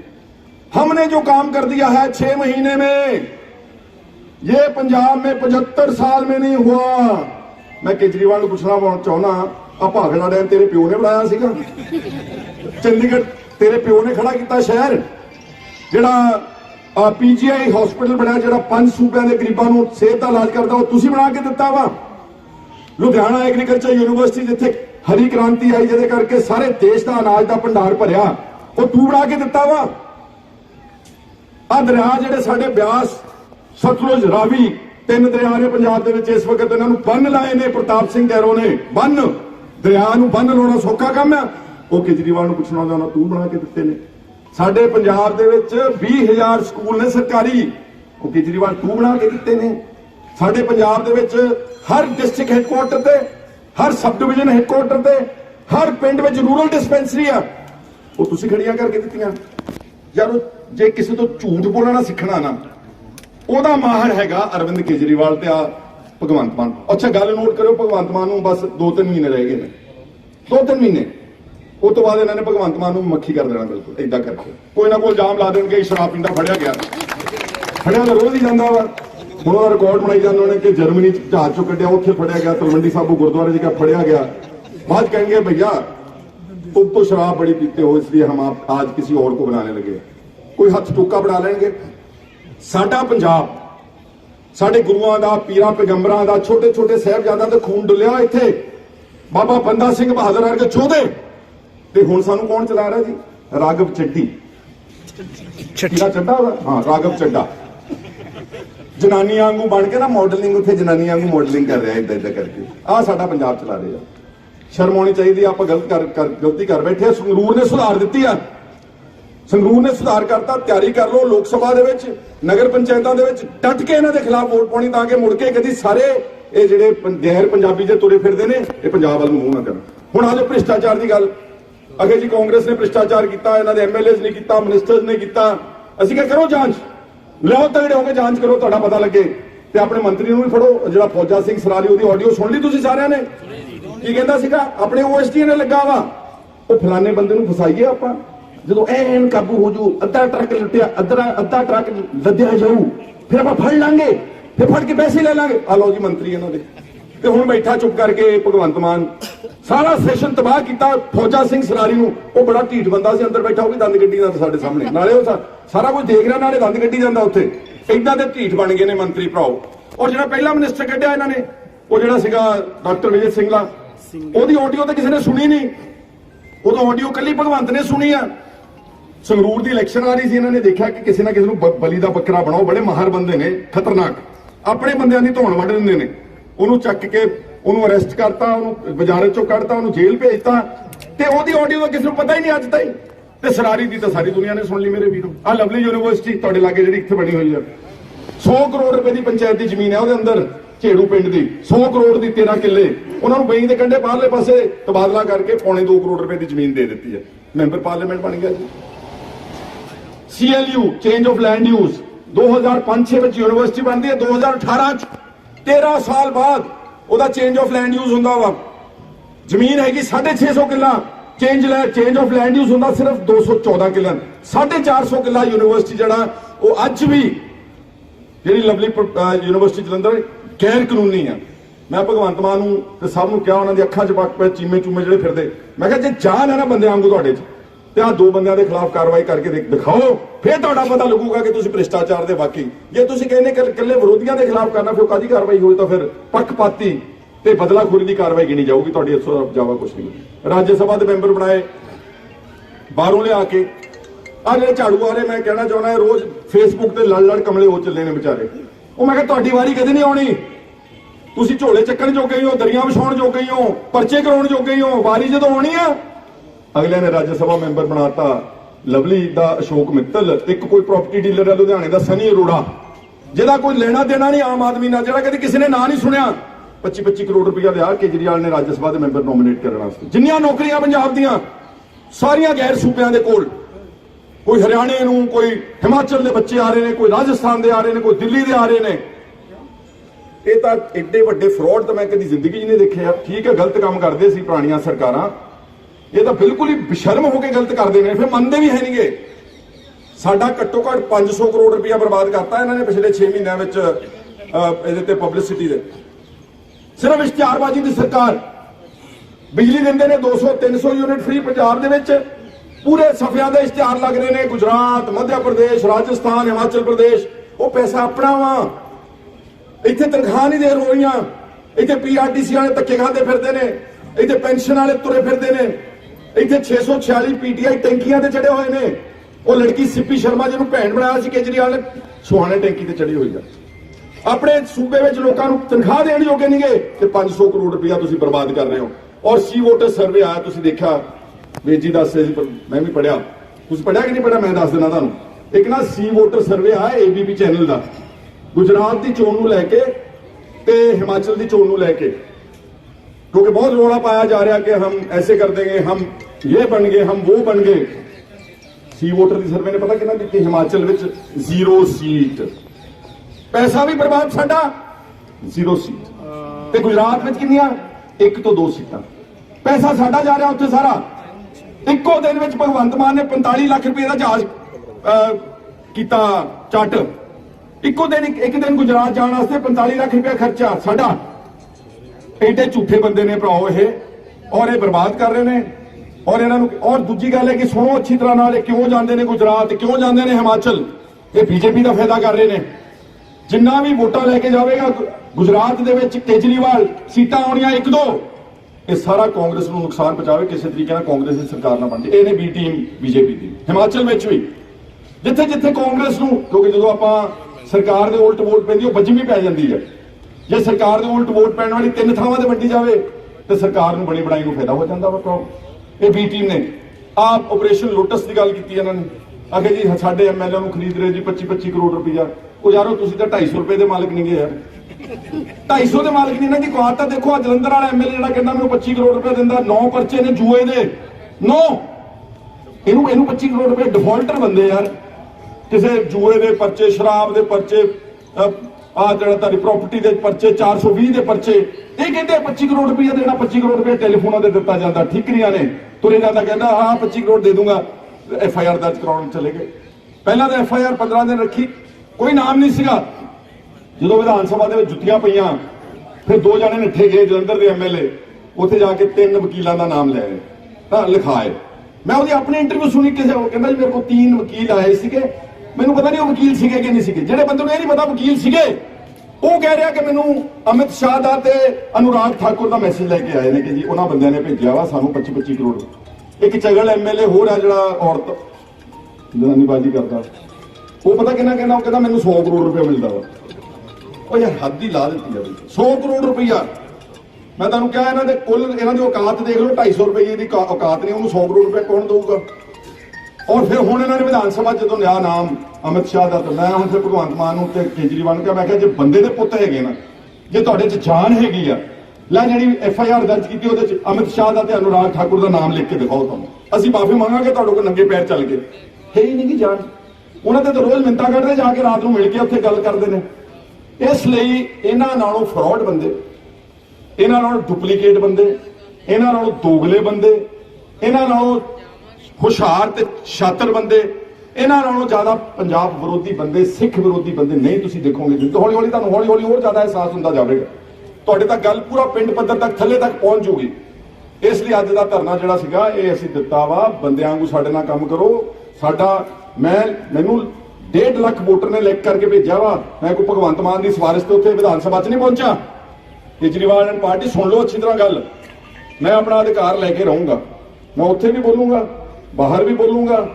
हमने जो काम कर दिया है छह महीने में ये पंजाब में पचहत्तर साल में नहीं हुआ मैं केजरीवाल ਨੂੰ ਪੁੱਛਣਾ ਬਹੁਤ ਚਾਹੁੰਦਾ ਆ ਭਾਖੜਾ ਡੈਮ ਤੇਰੇ ਪਿਓ ਨੇ ਬਣਾਇਆ ਸੀਗਾ ਚੰਡੀਗੜ੍ਹ ਤੇਰੇ ਪਿਓ ਨੇ ਖੜਾ ਕੀਤਾ ਸ਼ਹਿਰ ਜਿਹੜਾ ਪੀਜੀਆਈ ਹਸਪੀਟਲ ਬਣਿਆ ਜਿਹੜਾ ਪੰਜ ਸੂਬਿਆਂ ਦੇ ਗਰੀਬਾਂ ਨੂੰ ਸਿਹਤ ਦਾ ਇਲਾਜ ਕਰਦਾ, ਉਹ ਤੁਸੀਂ ਬਣਾ ਕੇ ਦਿੱਤਾ ਵਾ। ਲੁਧਿਆਣਾ ਐਗਰੀਕਲਚਰ ਯੂਨੀਵਰਸਿਟੀ ਜਿੱਥੇ ਹਰੀ ਕ੍ਰਾਂਤੀ ਆਈ, ਜਿਹਦੇ ਕਰਕੇ ਸਾਰੇ ਦੇਸ਼ ਦਾ ਅਨਾਜ ਦਾ ਭੰਡਾਰ ਭਰਿਆ, ਉਹ ਤੂੰ ਬਣਾ ਕੇ ਦਿੱਤਾ ਵਾ। ਆ ਦਰਿਆ ਜਿਹੜੇ ਸਾਡੇ ਬਿਆਸ, ਸਤਲੁਜ, ਰਾਵੀ, ਤਿੰਨ ਦਰਿਆ ਨੇ ਪੰਜਾਬ ਦੇ ਵਿੱਚ ਇਸ ਵਕਤ ਇਹਨਾਂ ਨੂੰ ਬੰਨ ਲਾਏ ਨੇ, ਪ੍ਰਤਾਪ ਸਿੰਘ ਗੈਰੋ ਨੇ। ਬੰਨ! ਦਰਿਆ ਨੂੰ ਬੰਨ ਲਾਉਣਾ ਸੌਖਾ ਕੰਮ ਆ। ਉਹ ਕੇਜਰੀਵਾਲ ਨੂੰ ਪੁੱਛਣਾ ਚਾਹੁੰਦਾ, ਤੂੰ ਬਣਾ ਕੇ ਦਿੱਤੇ ਨੇ। ਸਾਡੇ ਪੰਜਾਬ ਦੇ ਵਿੱਚ 20000 ਸਕੂਲ ਨੇ ਸਰਕਾਰੀ। ਉਹ ਕੇਜਰੀਵਾਲ ਟੂ ਬਣਾ ਕੇ ਦਿੱਤੇ ਨੇ। ਸਾਡੇ ਪੰਜਾਬ ਦੇ ਵਿੱਚ ਹਰ ਡਿਸਟ੍ਰਿਕਟ ਹੈੱਡਕੁਆਰਟਰ ਤੇ, ਹਰ ਸਬ ਡਿਵੀਜ਼ਨ ਹੈੱਡਕੁਆਰਟਰ ਤੇ, ਹਰ ਪਿੰਡ ਵਿੱਚ ਰੂਰਲ ਡਿਸਪੈਂਸਰੀ ਆ। ਉਹ ਤੁਸੀਂ ਖੜੀਆਂ ਕਰਕੇ ਦਿੱਤੀਆਂ। ਯਾਰ ਜੇ ਕਿਸੇ ਤੋਂ ਝੂਠ ਬੋਲਣਾ ਸਿੱਖਣਾ ਨਾ, ਉਹਦਾ ਮਾਹਰ ਹੈਗਾ ਅਰਵਿੰਦ ਕੇਜਰੀਵਾਲ ਤੇ ਆ ਭਗਵੰਤ ਮਾਨ। ਅੱਛਾ, ਗੱਲ ਨੋਟ ਕਰਿਓ, ਭਗਵੰਤ ਮਾਨ ਨੂੰ ਬਸ 2-3 ਮਹੀਨੇ ਰਹਿ ਗਏ ਨੇ। 2-3 ਮਹੀਨੇ। ਉਸ ਤੋਂ ਬਾਅਦ ਇਹਨਾਂ ਨੇ ਭਗਵੰਤ ਮਾਨ ਨੂੰ ਮੱਖੀ ਕਰ ਦੇਣਾ ਬਿਲਕੁਲ ਏਦਾਂ ਕਰਕੇ ਕੋਈ ਨਾ ਕੋਈ ਇਲਜ਼ਾਮ ਲਾ ਦੇਣਗੇ ਸ਼ਰਾਬ ਪੀਂਦਾ ਫੜਿਆ ਗਿਆ ਫੜਿਆ ਤਾਂ ਰੋਜ਼ ਹੀ ਜਾਂਦਾ ਵਾ ਹੁਣ ਉਹਦਾ ਰਿਕਾਰਡ ਬਣਾਈ ਜਾਂਦੇ ਉਹਨੇ ਕਿ ਜਰਮਨੀ ਚ ਜਹਾਜ਼ ਚੋਂ ਕੱਢਿਆ ਉੱਥੇ ਫੜਿਆ ਗਿਆ ਤਲਵੰਡੀ ਸਾਬੂ ਗੁਰਦੁਆਰੇ ਜੀ ਕਾ ਫੜਿਆ ਗਿਆ ਬਾਅਦ 'ਚ कहेंगे भैया तुम तो शराब बड़ी पीते हो इसलिए हम आप आज किसी और को बनाने लगे कोई हथ टूका बना लेंगे ਸਾਡਾ ਪੰਜਾਬ ਸਾਡੇ ਗੁਰੂਆਂ ਦਾ ਪੀਰਾਂ ਪੈਗੰਬਰਾਂ ਦਾ ਛੋਟੇ ਛੋਟੇ ਸਾਹਿਬਜ਼ਾਦਿਆਂ ਦਾ ਖੂਨ ਡੁੱਲਿਆ ਇੱਥੇ ਬਾਬਾ ਬੰਦਾ ਸਿੰਘ ਬਹਾਦਰ ਵਰਗੇ ਚੋਦੇ ਤੇ ਹੁਣ ਸਾਨੂੰ ਕੌਣ ਚਲਾ ਰਿਹਾ ਜੀ? ਰਾਗਵ ਚੱਡੀ ਕਿਹੜਾ ਚੱਡਾ ਉਹਦਾ? ਹਾਂ ਰਾਗਵ ਚੱਡਾ ਜਨਾਨੀਆਂ ਵਾਂਗੂ ਬਣ ਕੇ ਨਾ ਮਾਡਲਿੰਗ ਉੱਥੇ ਜਨਾਨੀਆਂ ਵਾਂਗੂ ਮਾਡਲਿੰਗ ਕਰ ਰਿਹਾ ਇਦਾਂ ਇਦਾਂ ਕਰਕੇ। ਆਹ ਸਾਡਾ ਪੰਜਾਬ ਚਲਾ ਰਿਹਾ ਸ਼ਰਮ ਆਉਣੀ ਚਾਹੀਦੀ ਆ, ਆਪਾਂ ਗਲਤ ਕਰ ਕਰ- ਗਲਤੀ ਕਰ ਬੈਠੇ ਆ। ਸੰਗਰੂਰ ਨੇ ਸੁਧਾਰ ਦਿੱਤੀ ਆ। ਸੰਗਰੂਰ ਨੇ ਸੁਧਾਰ ਕਰਤਾ ਤਿਆਰੀ ਕਰ ਲਓ ਲੋਕ ਸਭਾ ਦੇ ਵਿੱਚ ਨਗਰ ਪੰਚਾਇਤਾਂ ਦੇ ਵਿੱਚ ਡਟ ਕੇ ਇਹਨਾਂ ਦੇ ਖਿਲਾਫ ਵੋਟ ਪਾਉਣੀ ਤਾਂ ਕਿ ਮੁੜ ਕੇ ਕਦੀ ਸਾਰੇ ਇਹ ਜਿਹੜੇ ਪੰ- ਗੈਰ ਪੰਜਾਬੀ ਜੇ ਤੁਰੇ ਫਿਰਦੇ ਨੇ ਇਹ ਪੰਜਾਬ ਵੱਲ ਨੂੰ ਮੂੰਹ ਨਾ ਕਰਨ। ਹੁਣ ਆਜੋ ਭ੍ਰਿਸ਼ਟਾਚਾਰ ਦੀ ਗੱਲ। ਅਗੇ ਜੀ ਕਾਂਗਰਸ ਨੇ ਭ੍ਰਿਸ਼ਟਾਚਾਰ ਕੀਤਾ, ਇਹਨਾਂ ਦੇ ਐਮਐਲਏਜ਼ ਨੇ ਕੀਤਾ ਮਿਨਿਸਟਰਸ ਨੇ ਕੀਤਾ। ਅਸੀਂ ਕਿਹਾ ਕਰੋ ਜਾਂਚ। ਲਿਆਓ ਤਗੜੇ ਹੋ ਕੇ ਜਾਂਚ ਕਰੋ, ਤੁਹਾਡਾ ਪਤਾ ਲੱਗੇ। ਤੇ ਆਪਣੇ ਮੰਤਰੀ ਨੂੰ ਵੀ ਫੜੋ, ਜਿਹੜਾ ਫੌਜਾ ਸਿੰਘ ਸਰਾਰੀ ਉਹਦੀ ਆਡੀਓ ਸੁਣ ਲਈ ਤੁਸੀਂ ਸਾਰਿਆਂ ਨੇ? ਕੀ ਕਹਿੰਦਾ ਸੀਗਾ? ਆਪਣੇ ਓਐਸਟੀ ਨੇ ਲੱਗਾ ਵਾ। ਉਹ ਫਲਾਣੇ ਬੰਦੇ ਨੂੰ ਫਸਾਈਏ ਆਪਾਂ। ਜਦੋਂ ਐਨ ਕਾਬੂ ਹੋ ਜੂ, ਅੱਧਾ ਟਰੱਕ ਲੁੱਟਿਆ, ਅੱਧਾ ਅੱਧਾ ਟਰੱਕ ਲੱਦਿਆ ਜਾਊ, ਫਿਰ ਆਪਾਂ ਫੜ ਲਾਂਗੇ। ਫਿਰ ਫੜ ਕੇ ਪੈਸੇ ਲੈ ਲਾਂਗੇ। ਆ ਲਓ ਜੀ ਮੰਤਰੀ ਇਹਨਾਂ ਦੇ। ਤੇ ਹੁਣ ਬੈਠਾ ਚੁੱਪ ਕਰਕੇ ਭਗਵੰਤ ਮਾਨ ਸਾਰਾ ਸੈਸ਼ਨ ਤਬਾਹ ਕੀਤਾ, ਫੌਜਾ ਸਿੰਘ ਸਰਾਰੀ ਨੂੰ, ਉਹ ਬੜਾ ਢੀਠ ਬੰਦਾ ਸੀ, ਅੰਦਰ ਬੈਠਾ, ਉਹ ਵੀ ਦੰਦ ਗੱਡੀ ਦਾ ਸਾਡੇ ਸਾਹਮਣੇ। ਨਾਲੇ ਉਹ ਸਾਰਾ ਕੁਝ ਦੇਖ ਰਿਹਾ, ਨਾਲੇ ਦੰਦ ਗੱਡੀ ਜਾਂਦਾ ਉੱਥੇ। ਇਦਾਂ ਦੇ ਢੀਠ ਬਣ ਗਏ ਨੇ ਮੰਤਰੀ ਭਰਾਓ। ਔਰ ਜਿਹੜਾ ਪਹਿਲਾ ਮਿਨਿਸਟਰ ਕੱਢਿਆ ਇਹਨਾਂ ਨੇ, ਉਹ ਜਿਹੜਾ ਸੀਗਾ ਡਾਕਟਰ ਵਿਜੇ ਸਿੰਘਲਾ ਉਹਦੀ ਆਡੀਓ ਤਾਂ ਕਿਸੇ ਨੇ ਸੁਣੀ ਨਹੀਂ। ਉਦੋਂ ਆਡੀਓ ਕੱਲੀ ਭਗਵੰਤ ਨੇ ਸੁਣੀ ਆ। ਸੰਗਰੂਰ ਦੀ ਇਲੈਕਸ਼ਨ ਆ ਰਹੀ ਸੀ, ਇਹਨਾਂ ਨੇ ਦੇਖਿਆ ਕਿ ਕਿਸੇ ਨਾ ਕਿਸੇ ਨੂੰ ਬ- ਬਲੀ ਦਾ ਬੱਕਰਾ ਬਣਾਓ, ਬੜੇ ਮਾਹਰ ਬੰਦੇ ਨੇ, ਖਤਰਨਾਕ। ਆਪਣੇ ਬੰਦਿਆਂ ਦੀ ਧੌਣ ਵੱਢ ਦਿੰਦੇ ਨੇ। ਉਹਨੂੰ ਚੱਕ ਕੇ ਉਹਨੂੰ ਅਰੈਸਟ ਕਰਤਾ, ਉਹਨੂੰ ਬਾਜ਼ਾਰ ਚੋਂ ਕੱਢਤਾ, ਉਹਨੂੰ ਜੇਲ੍ਹ ਭੇਜਤਾ ਤੇ ਉਹਦੀ ਆਡੀਓ ਦਾ ਕਿਸੇ ਨੂੰ ਪਤਾ ਹੀ ਨਹੀਂ ਅੱਜ ਤਾਈਂ। ਤੇ ਸਰਾਰੀ ਦੀ ਤਾਂ ਸਾਰੀ ਦੁਨੀਆ ਨੇ ਸੁਣ ਲਈ ਮੇਰੇ ਵੀਰੋ। ਆ ਲਵਲੀ ਯੂਨੀਵਰਸਿਟੀ ਤੁਹਾਡੇ ਲਾਗੇ ਜਿਹੜੀ ਇੱਥੇ ਬਣੀ ਹੋਈ ਆ। 100 ਕਰੋੜ ਰੁਪਏ ਦੀ ਪੰਚਾਇਤ ਦੀ ਜ਼ਮੀਨ ਹੈ ਉਹਦੇ ਅੰਦਰ, ਝੇੜੂ ਪਿੰਡ ਦੀ। 100 ਕਰੋੜ ਦੀ 13 ਕਿੱਲੇ। ਉਹਨਾਂ ਨੂੰ ਬਈ ਦੇ ਕੰਢੇ ਬਾਹਰਲੇ ਪਾਸੇ ਤਬਾਦਲਾ ਕਰਕੇ ਪੌਣੇ 2 ਕਰੋੜ ਰੁਪਏ ਦੀ ਜ਼ਮੀਨ ਦੇ ਦਿੱਤੀ ਹੈ ਮੈਂਬਰ ਪਾਰਲੀਮੈਂਟ ਬਣ ਗਿਆ ਜੀ। CLU change of land use 2005-6 ਵਿੱਚ ਯੂਨੀਵਰਸਿਟੀ ਬਣਦੀ ਹੈ 2018 ਚ। 13 ਸਾਲ ਬਾਅਦ ਉਹਦਾ ਚੇਂਜ ਆਫ ਲੈਂਡ ਯੂਜ਼ ਹੁੰਦਾ ਵਾ। ਜ਼ਮੀਨ ਹੈਗੀ 650 ਕਿੱਲਾ। ਚੇਂਜ ਲੈ ਚੇਂਜ ਆਫ ਲੈਂਡ ਯੂਜ਼ ਹੁੰਦਾ ਸਿਰਫ 214 ਕਿੱਲਾ 450 ਕਿੱਲਾ ਯੂਨੀਵਰਸਿਟੀ ਜਿਹੜਾ, ਉਹ ਅੱਜ ਵੀ ਜਿਹੜੀ ਲਵਲੀ ਯੂਨੀਵਰਸਿਟੀ ਜਲੰਧਰ ਗੈਰ ਕਾਨੂੰਨੀ ਆ। ਮੈਂ ਭਗਵੰਤ ਮਾਨ ਨੂੰ ਤੇ ਸਭ ਨੂੰ ਕਿਹਾ, ਉਹਨਾਂ ਦੀ ਅੱਖਾਂ 'ਚ ਪੱਕ ਪਏ ਚੀਮੇ ਚੂਮੇ ਜਿਹੜੇ ਫਿਰਦੇ। ਮੈਂ ਕਿਹਾ, ਜੇ ਜਾਨ ਹੈ ਨਾ ਬੰਦੇ ਵਾਂਗੂ ਤੁਹਾਡੇ 'ਚ ਤੇ ਆ ਦੋ ਬੰਦਿਆਂ ਦੇ ਖਿਲਾਫ ਕਾਰਵਾਈ ਕਰਕੇ ਦਿਖਾਓ। ਫਿਰ ਤੁਹਾਡਾ ਪਤਾ ਲੱਗੂਗਾ ਕਿ ਤੁਸੀਂ ਭ੍ਰਿਸ਼ਟਾਚਾਰ ਦੇ ਵਾਕਈ ਜੇ ਤੁਸੀਂ ਕਹਿੰਦੇ ਕਿ ਇਕੱਲੇ ਵਿਰੋਧੀਆਂ ਦੇ ਖਿਲਾਫ ਕਰਨਾ, ਫਿਰ ਕਾਦੀ ਕਾਰਵਾਈ ਹੋਈ? ਤਾਂ ਫਿਰ ਪੱਖਪਾਤੀ ਤੇ ਬਦਲਾਖੋਰੀ ਦੀ ਕਾਰਵਾਈ ਗਿਣੀ ਜਾਊਗੀ। ਤੁਹਾਡੀ ਇਸ ਤੋਂ ਜਾਵਾ ਕੁਛ ਨਹੀਂ ਰਾਜ ਸਭਾ ਦੇ ਮੈਂਬਰ ਬਣਾਏ। ਬਾਹਰੋਂ ਲਿਆ ਕੇ। ਆ ਜਿਹੜੇ ਝਾੜੂ ਵਾਲੇ, ਮੈਂ ਕਹਿਣਾ ਚਾਹੁੰਦਾ ਰੋਜ਼ ਫੇਸਬੁੱਕ ਤੇ ਲੜ ਲੜ ਕਮਲੇ ਹੋ ਚੱਲੇ ਨੇ ਵਿਚਾਰੇ। ਉਹ ਮੈਂ ਕਿਹਾ, ਤੁਹਾਡੀ ਵਾਰੀ ਕਦੇ ਨਹੀਂ ਆਉਣੀ? ਤੁਸੀਂ ਝੋਲੇ ਚੱਕਣ ਜੋਗੇ ਹੋ, ਦਰੀਆਂ ਵਿਛਾਉਣ ਜੋਗੇ ਹੀ ਹੋ, ਪਰਚੇ ਕਰਾਉਣ ਜੋਗੇ ਹੀ ਹੋ, ਵਾਰੀ ਜਦੋਂ ਆਉਣੀ ਆ ਅਗਲੇ ਨੇ ਰਾਜ ਸਭਾ ਮੈਂਬਰ ਬਣਾਤਾ ਲਵਲੀ ਦਾ ਅਸ਼ੋਕ ਮਿੱਤਲ, ਇੱਕ ਕੋਈ ਪ੍ਰਾਪਰਟੀ ਡੀਲਰ ਹੈ ਲੁਧਿਆਣੇ ਦਾ, ਸਨੀ ਅਰੋੜਾ। ਜਿਹਦਾ ਕੋਈ ਲੈਣਾ ਦੇਣਾ ਨਹੀਂ ਆਮ ਆਦਮੀ ਨਾਲ, ਜਿਹੜਾ ਕਦੇ ਕਿਸੇ ਨੇ ਨਾਂ ਨਹੀਂ ਸੁਣਿਆ। 25 25 ਕਰੋੜ ਰੁਪਇਆ ਲਿਆ ਕੇਜਰੀਵਾਲ ਨੇ ਰਾਜ ਸਭਾ ਦੇ ਮੈਂਬਰ ਨੋਮੀਨੇਟ ਕਰਨ ਵਾਸਤੇ। ਜਿੰਨੀਆਂ ਨੌਕਰੀਆਂ ਪੰਜਾਬ ਦੀਆਂ, ਸਾਰੀਆਂ ਗੈਰ ਸੂਬਿਆਂ ਦੇ ਕੋਲ। ਕੋਈ ਹਰਿਆਣੇ ਨੂੰ, ਕੋਈ ਹਿਮਾਚਲ ਦੇ ਬੱਚੇ ਆ ਰਹੇ ਨੇ, ਕੋਈ ਰਾਜਸਥਾਨ ਦੇ ਆ ਰਹੇ ਨੇ, ਕੋਈ ਦਿੱਲੀ ਦੇ ਆ ਰਹੇ ਨੇ। ਇਹ ਤਾਂ ਐਡੇ ਵੱਡੇ ਫਰਾਡ ਤਾਂ ਮੈਂ ਕਦੀ ਜ਼ਿੰਦਗੀ 'ਚ ਨਹੀਂ ਦੇਖਿਆ ਠੀਕ ਹੈ, ਗਲਤ ਕੰਮ ਕਰਦੇ ਸੀ ਪੁਰਾਣੀਆਂ ਸਰਕਾਰਾਂ। ਇਹ ਤਾਂ ਬਿਲਕੁਲ ਹੀ ਬੇਸ਼ਰਮ ਹੋ ਕੇ ਗਲਤ ਕਰਦੇ ਨੇ, ਫਿਰ ਮੰਨਦੇ ਵੀ ਹੈ ਨਹੀਂਗੇ ਸਾਡਾ ਘੱਟੋ ਘੱਟ 500 ਕਰੋੜ ਰੁਪਇਆ ਬਰਬਾਦ ਕਰਤਾ ਇਹਨਾਂ ਨੇ ਪਿਛਲੇ 6 ਮਹੀਨਿਆਂ ਵਿੱਚ ਇਹਦੇ ਤੇ ਪਬਲਿਸਿਟੀ ਦੇ। ਸਿਰਫ ਇਸ਼ਤਿਹਾਰਬਾਜ਼ੀ ਦੀ ਸਰਕਾਰ। ਬਿਜਲੀ ਦਿੰਦੇ ਨੇ 200 300 ਯੂਨਿਟ ਫ੍ਰੀ ਪੰਜਾਬ ਦੇ ਵਿੱਚ। ਪੂਰੇ ਸਫਿਆਂ ਦੇ ਇਸ਼ਤਿਹਾਰ ਲੱਗ ਰਹੇ ਨੇ ਗੁਜਰਾਤ, ਮੱਧ ਪ੍ਰਦੇਸ਼, ਰਾਜਸਥਾਨ, ਹਿਮਾਚਲ ਪ੍ਰਦੇਸ਼। ਉਹ ਪੈਸਾ ਆਪਣਾ ਵਾ। ਇੱਥੇ ਤਨਖਾਹ ਨਹੀਂ ਦੇ ਰਹੀਆਂ। ਇੱਥੇ ਪੀਆਰਟੀਸੀ ਵਾਲੇ ਧੱਕੇ ਖਾਂਦੇ ਫਿਰਦੇ ਨੇ। ਇੱਥੇ ਪੈਨਸ਼ਨ ਵਾਲੇ ਤੁਰੇ ਫਿਰਦੇ ਨੇ। ਇੱਥੇ 646 ਪੀਟੀਆਈ ਟੈਂਕੀਆਂ ਤੇ ਚੜੇ ਹੋਏ ਨੇ। ਉਹ ਲੜਕੀ ਸਿੱਪੀ ਸ਼ਰਮਾ ਜਿਹਨੂੰ ਭੈਣ ਬਣਾਇਆ ਸੀ, ਕੇਜਰੀਵਾਲ ਨੇ। ਸੁਹਾਣੇ ਟੈਂਕੀ ਤੇ ਚੜੀ ਹੋਈ ਆ। ਆਪਣੇ ਸੂਬੇ ਵਿੱਚ ਲੋਕਾਂ ਨੂੰ ਤਨਖਾਹ ਦੇਣ ਯੋਗੇ ਨਹੀਂਗੇ ਤੇ 500 ਕਰੋੜ ਰੁਪਇਆ ਤੁਸੀਂ ਬਰਬਾਦ ਕਰ ਰਹੇ ਹੋ। ਔਰ ਸੀ ਵੋਟਰ ਸਰਵੇ ਆਇਆ, ਤੁਸੀਂ ਦੇਖਿਆ। ਵੇਜੀ ਦੱਸ ਸੀ ਮੈਂ ਵੀ ਪੜਿਆ ਤੁਸੀਂ ਪੜਿਆ ਕਿ ਨਹੀਂ ਪੜਿਆ ਮੈਂ ਦੱਸ ਦਿੰਦਾ ਤੁਹਾਨੂੰ। ਇੱਕ ਨਾ ਸੀ ਵੋਟਰ ਸਰਵੇ ਆਇਆ ਏਬੀਪੀ ਚੈਨਲ ਦਾ। ਗੁਜਰਾਤ ਦੀ ਚੋਣ ਨੂੰ ਲੈ ਕੇ ਤੇ ਹਿਮਾਚਲ ਦੀ ਚੋਣ ਨੂੰ ਲੈ ਕੇ। ਕਿਉਂਕਿ ਬਹੁਤ ਰੋਣਾ ਪਾਇਆ ਜਾ ਰਿਹਾ ਕਿ ਹਮ ਐਸੇ ਕਰ ਦੇਗੇ, ਹਮ ये बन गए हम वो बन गए ਸੀ ਵੋਟਰ ਦੀ ਸਰਵੇ ਨੇ ਪਤਾ ਕਿੰਨਾ ਦਿੱਤੀ ਹਿਮਾਚਲ ਵਿੱਚ ਜ਼ੀਰੋ ਸੀਟ ਪੈਸਾ ਵੀ ਬਰਬਾਦ ਸਾਡਾ ਜ਼ੀਰੋ ਸੀਟ ਤੇ ਗੁਜਰਾਤ ਵਿੱਚ ਕਿੰਨੀਆਂ ਇੱਕ ਤੋਂ ਦੋ ਸੀਟਾਂ ਪੈਸਾ ਸਾਡਾ ਜਾ ਰਿਹਾ ਉੱਥੇ ਸਾਰਾ ਇੱਕੋ ਦਿਨ ਵਿੱਚ ਭਗਵੰਤ ਮਾਨ ਨੇ 45 ਲੱਖ ਰੁਪਏ ਦਾ ਜਹਾਜ਼ ਅਹ, ਕੀਤਾ ਚੱਟ ਇੱਕੋ ਦਿਨ ਇੱਕ ਇੱਕ ਦਿਨ ਗੁਜਰਾਤ ਜਾਣ ਵਾਸਤੇ 45 ਲੱਖ ਰੁਪਏ ਖਰਚਾ ਸਾਡਾ ਐਡੇ ਝੂਠੇ ਬੰਦੇ ਨੇ ਭਰਾਓ ਇਹ ਔਰ ਇਹ ਬਰਬਾਦ ਕਰ ਰਹੇ ਨੇ ਔਰ ਇਹਨਾਂ ਨੂੰ ਔਰ ਦੂਜੀ ਗੱਲ ਹੈ ਕਿ ਸੁਣੋ ਅੱਛੀ ਤਰ੍ਹਾਂ ਨਾਲ ਇਹ ਕਿਉਂ ਜਾਂਦੇ ਨੇ ਗੁਜਰਾਤ, ਕਿਉਂ ਜਾਂਦੇ ਨੇ ਹਿਮਾਚਲ? ਇਹ ਬੀਜੇਪੀ ਦਾ ਫਾਇਦਾ ਕਰ ਰਹੇ ਨੇ। ਜਿੰਨਾ ਵੀ ਵੋਟਾਂ ਲੈ ਕੇ ਜਾਵੇਗਾ ਗੁਜਰਾਤ ਦੇ ਵਿੱਚ ਕੇਜਰੀਵਾਲ, ਸੀਟਾਂ ਆਉਣੀਆਂ ਇੱਕ ਦੋ। ਇਹ ਸਾਰਾ ਕਾਂਗਰਸ ਨੂੰ ਨੁਕਸਾਨ ਪਹੁੰਚਾਵੇ, ਕਿਸੇ ਤਰੀਕੇ ਨਾਲ ਕਾਂਗਰਸ ਦੀ ਸਰਕਾਰ ਨਾ ਬਣ ਜੇ ਇਹ ਨੇ ਬੀ ਟੀਮ ਬੀਜੇਪੀ ਦੀ। ਹਿਮਾਚਲ ਵਿੱਚ ਵੀ। ਜਿੱਥੇ ਜਿੱਥੇ ਕਾਂਗਰਸ ਨੂੰ ਕਿਉਂਕਿ ਜਦੋਂ ਆਪਾਂ ਸਰਕਾਰ ਦੇ ਉਲਟ ਵੋਟ ਪੈਂਦੀ, ਉਹ ਬੱਜਵੀਂ ਪੈ ਜਾਂਦੀ ਹੈ। ਜੇ ਸਰਕਾਰ ਦੇ ਉਲਟ ਵੋਟ ਪੈਣ ਵਾਲੀ ਤਿੰਨ ਥਾਵਾਂ ਤੇ ਵੰਡੀ ਜਾਵੇ, ਤੇ ਸਰਕਾਰ ਨੂੰ ਬਣੀ ਬਣਾਈ ਨੂੰ ਫਾਇਦਾ ਹੋ ਜਾਂਦਾ ਵਾ ਪ੍ਰੋ ਇਹ ਬੀ ਟੀਮ ਨੇ। ਆਪ ਆਪਰੇਸ਼ਨ ਲੋਟਸ ਦੀ ਗੱਲ ਕੀਤੀ ਇਹਨਾਂ ਨੇ। ਆਖੇ ਜੀ, ਸਾਡੇ ਐਮਐਲਏ ਨੂੰ ਖਰੀਦ ਰਹੇ ਜੀ 25 25 ਕਰੋੜ ਰੁਪਇਆ ਉਹ ਯਾਰੋ, ਤੁਸੀਂ ਤਾਂ 250 ਰੁਪਏ ਦੇ ਮਾਲਕ ਨਹੀਂ ਗਏ ਯਾਰ। 250 ਦੇ ਮਾਲਕ ਨਹੀਂ, ਇਹਨਾਂ ਦੀ ਕੁਆਤ ਤਾਂ ਦੇਖੋ ਆ ਜਲੰਧਰ ਵਾਲਾ ਐਮਐਲਏ ਜਿਹੜਾ ਕਹਿੰਦਾ ਮੈਨੂੰ 25 ਕਰੋੜ ਰੁਪਏ ਦਿੰਦਾ, ਨੌ ਪਰਚੇ ਨੇ ਜੂਏ ਦੇ। ਨੌ! ਇਹਨੂੰ ਇਹਨੂੰ 25 ਕਰੋੜ ਰੁਪਏ ਡਿਫਾਲਟਰ ਬੰਦੇ ਯਾਰ। ਕਿਸੇ ਜੂਏ ਦੇ ਪਰਚੇ, ਸ਼ਰਾਬ ਦੇ ਪਰਚੇ ਆ ਜਿਹੜਾ ਤੁਹਾਡੀ ਪ੍ਰਾਪਰਟੀ ਦੇ ਪਰਚੇ 420 ਦੇ ਪਰਚੇ। ਇਹ ਕਹਿੰਦੇ 25 ਕਰੋੜ ਰੁਪਏ ਦੇਣਾ 25 ਕਰੋੜ ਰੁਪਏ ਟੈਲੀਫੋਨਾਂ ਦੇ ਦਿੱਤਾ ਜਾਂਦਾ ਠੀਕਰੀਆਂ ਨੇ ਤੁਰੇ ਜਾਂਦਾ ਕਹਿੰਦਾ, ਹਾਂ 25 ਕਰੋੜ ਦੇ ਦੂੰਗਾ। ਐਫ ਆਈ ਆਰ ਦਰਜ ਕਰਾਉਣ ਚਲੇ ਗਏ। ਪਹਿਲਾਂ ਤਾਂ ਐਫ ਆਈ ਆਰ 15 ਦਿਨ ਰੱਖੀ। ਕੋਈ ਨਾਮ ਨਹੀਂ ਸੀਗਾ। ਜਦੋਂ ਵਿਧਾਨ ਸਭਾ ਦੇ ਵਿੱਚ ਜੁੱਤੀਆਂ ਪਈਆਂ, ਫਿਰ ਦੋ ਜਣੇ ਨੱਠੇ ਗਏ, ਜਲੰਧਰ ਦੇ ਐਮਐਲਏ ਉੱਥੇ ਜਾ ਕੇ ਤਿੰਨ ਵਕੀਲਾਂ ਦਾ ਨਾਮ ਲੈ ਆਏ। ਤਾਂ ਲਿਖਾਏ। ਮੈਂ ਉਹਦੀ ਆਪਣੀ ਇੰਟਰਵਿਊ ਸੁਣੀ, ਕਿਸੇ ਉਹ ਕਹਿੰਦਾ ਜੀ, ਮੇਰੇ ਕੋਲ ਤਿੰਨ ਵਕੀਲ ਆਏ ਸੀਗੇ। ਮੈਨੂੰ ਪਤਾ ਨਹੀਂ ਉਹ ਵਕੀਲ ਸੀਗੇ ਕਿ ਨਹੀਂ ਸੀਗੇ। ਜਿਹੜੇ ਬੰਦੇ ਨੂੰ ਇਹ ਨਹੀਂ ਪਤਾ ਵਕੀਲ ਸੀਗੇ ਉਹ ਕਹਿ ਰਿਹਾ ਕਿ ਮੈਨੂੰ ਅਮਿਤ ਸ਼ਾਹ ਦਾ ਤੇ ਅਨੁਰਾਗ ਠਾਕੁਰ ਦਾ ਮੈਸੇਜ ਲੈ ਕੇ ਆਏ ਨੇ ਕਿ ਜੀ ਉਹਨਾਂ ਬੰਦਿਆਂ ਨੇ ਭੇਜਿਆ ਵਾ ਸਾਨੂੰ 25 25 ਕਰੋੜ। ਇੱਕ ਚਗਲ ਐਮਐਲਏ ਹੋਰ ਆ ਜਿਹੜਾ ਔਰਤ ਜਨਾਨੀਬਾਜ਼ੀ ਕਰਦਾ। ਉਹ ਪਤਾ ਕਿੰਨਾ ਕਹਿੰਦਾ? ਉਹ ਕਹਿੰਦਾ ਮੈਨੂੰ 100 ਕਰੋੜ ਰੁਪਏ ਮਿਲਦਾ ਵਾ। ਉਹ ਯਾਰ ਹੱਦ ਹੀ ਲਾ ਦਿੱਤੀ ਆ 100 ਕਰੋੜ ਰੁਪਈਆ ਮੈਂ ਤੁਹਾਨੂੰ ਕਿਹਾ ਇਹਨਾਂ ਦੇ ਕੁੱਲ, ਇਹਨਾਂ ਦੀ ਔਕਾਤ ਦੇਖ ਲਓ 250 ਰੁਪਏ ਦੀ ਔਕਾਤ ਨਹੀਂ ਉਹਨੂੰ 100 ਕਰੋੜ ਰੁਪਏ ਕੌਣ ਦੇਊਗਾ? ਔਰ ਫਿਰ ਹੁਣ ਇਹਨਾਂ ਨੇ ਵਿਧਾਨ ਸਭਾ 'ਚ ਜਦੋਂ ਲਿਆ ਨਾਮ ਅਮਿਤ ਸ਼ਾਹ ਦਾ, ਤਾਂ ਮੈਂ ਹੁਣ ਫਿਰ ਭਗਵੰਤ ਮਾਨ ਨੂੰ ਤੇ ਕੇਜਰੀਵਾਲ ਨੂੰ ਕਿਹਾ, ਮੈਂ ਕਿਹਾ ਜੇ ਬੰਦੇ ਦੇ ਪੁੱਤ ਹੈਗੇ ਨਾ, ਜੇ ਤੁਹਾਡੇ 'ਚ ਜਾਨ ਹੈਗੀ ਆ, ਲੈ ਜਿਹੜੀ ਐਫ ਆਈ ਆਰ ਦਰਜ ਕੀਤੀ ਉਹਦੇ 'ਚ ਅਮਿਤ ਸ਼ਾਹ ਦਾ ਤੇ ਅਨੁਰਾਗ ਠਾਕੁਰ ਦਾ ਨਾਮ ਲਿਖ ਕੇ ਦਿਖਾਓ ਤੁਹਾਨੂੰ। ਅਸੀਂ ਮਾਫੀ ਮੰਗਾਂਗੇ ਤੁਹਾਡੇ ਕੋਲ ਨੰਗੇ ਪੈਰ ਚੱਲ ਕੇ। ਹੈ ਹੀ ਨਹੀਂ ਕਿ ਜਾਨ। ਉਹਨਾਂ ਤੇ ਤਾਂ ਰੋਜ਼ ਮਿੰਤਾ ਕਰਦੇ ਜਾ ਕੇ ਰਾਤ ਨੂੰ ਮਿਲ ਕੇ ਉੱਥੇ ਗੱਲ ਕਰਦੇ ਨੇ। ਇਸ ਲਈ ਇਹਨਾਂ ਨਾਲੋਂ ਫਰਾਡ ਬੰਦੇ, ਇਹਨਾਂ ਨਾਲੋਂ ਡੁਪਲੀਕੇਟ ਬੰਦੇ, ਇਹਨਾਂ ਨਾਲੋਂ ਦੋਗਲੇ ਬੰਦੇ, ਇਹਨਾਂ ਨਾਲੋਂ ਹੁਸ਼ਿਆਰ ਤੇ ਸ਼ਾਤਰ ਬੰਦੇ, ਇਹਨਾਂ ਨਾਲੋਂ ਜ਼ਿਆਦਾ ਪੰਜਾਬ ਵਿਰੋਧੀ ਬੰਦੇ, ਸਿੱਖ ਵਿਰੋਧੀ ਬੰਦੇ ਨਹੀਂ ਤੁਸੀਂ ਦੇਖੋਗੇ। ਜਿੰਦ ਹੌਲੀ ਹੌਲੀ ਤੁਹਾਨੂੰ ਹੌਲੀ ਹੌਲੀ ਹੋਰ ਜ਼ਿਆਦਾ ਅਹਿਸਾਸ ਹੁੰਦਾ ਜਾਵੇਗਾ। ਤੁਹਾਡੇ ਤੱਕ ਗੱਲ ਪੂਰਾ ਪਿੰਡ ਪੱਧਰ ਤੱਕ, ਥੱਲੇ ਤੱਕ ਪਹੁੰਚ ਜੂਗੀ। ਇਸ ਲਈ ਅੱਜ ਦਾ ਧਰਨਾ ਜਿਹੜਾ ਸੀਗਾ, ਇਹ ਅਸੀਂ ਦਿੱਤਾ ਵਾ, ਬੰਦਿਆਂ ਵਾਂਗੂ ਸਾਡੇ ਨਾਲ ਕੰਮ ਕਰੋ। ਸਾਡਾ, ਮੈਂ, ਮੈਨੂੰ 1.5 ਲੱਖ ਵੋਟਰ ਨੇ ਲਿਖ ਕਰਕੇ ਭੇਜਿਆ ਵਾ। ਮੈਂ ਕੋਈ ਭਗਵੰਤ ਮਾਨ ਦੀ ਸਿਫਾਰਿਸ਼ ਤੇ ਉੱਥੇ ਵਿਧਾਨ ਸਭਾ 'ਚ ਨਹੀਂ ਪਹੁੰਚਾ ਕੇਜਰੀਵਾਲ ਐਂਡ ਪਾਰਟੀ ਸੁਣ ਲਓ, ਅੱਛੀ ਤਰ੍ਹਾਂ ਗੱਲ। ਮੈਂ ਆਪਣਾ ਅਧਿਕਾਰ ਲੈ ਕੇ ਰਹੂੰਗਾ। ਮੈਂ ਉੱਥੇ ਵੀ ਬੋਲੂੰਗਾ। ਬਾਹਰ ਵੀ ਬੋਲੂੰਗਾ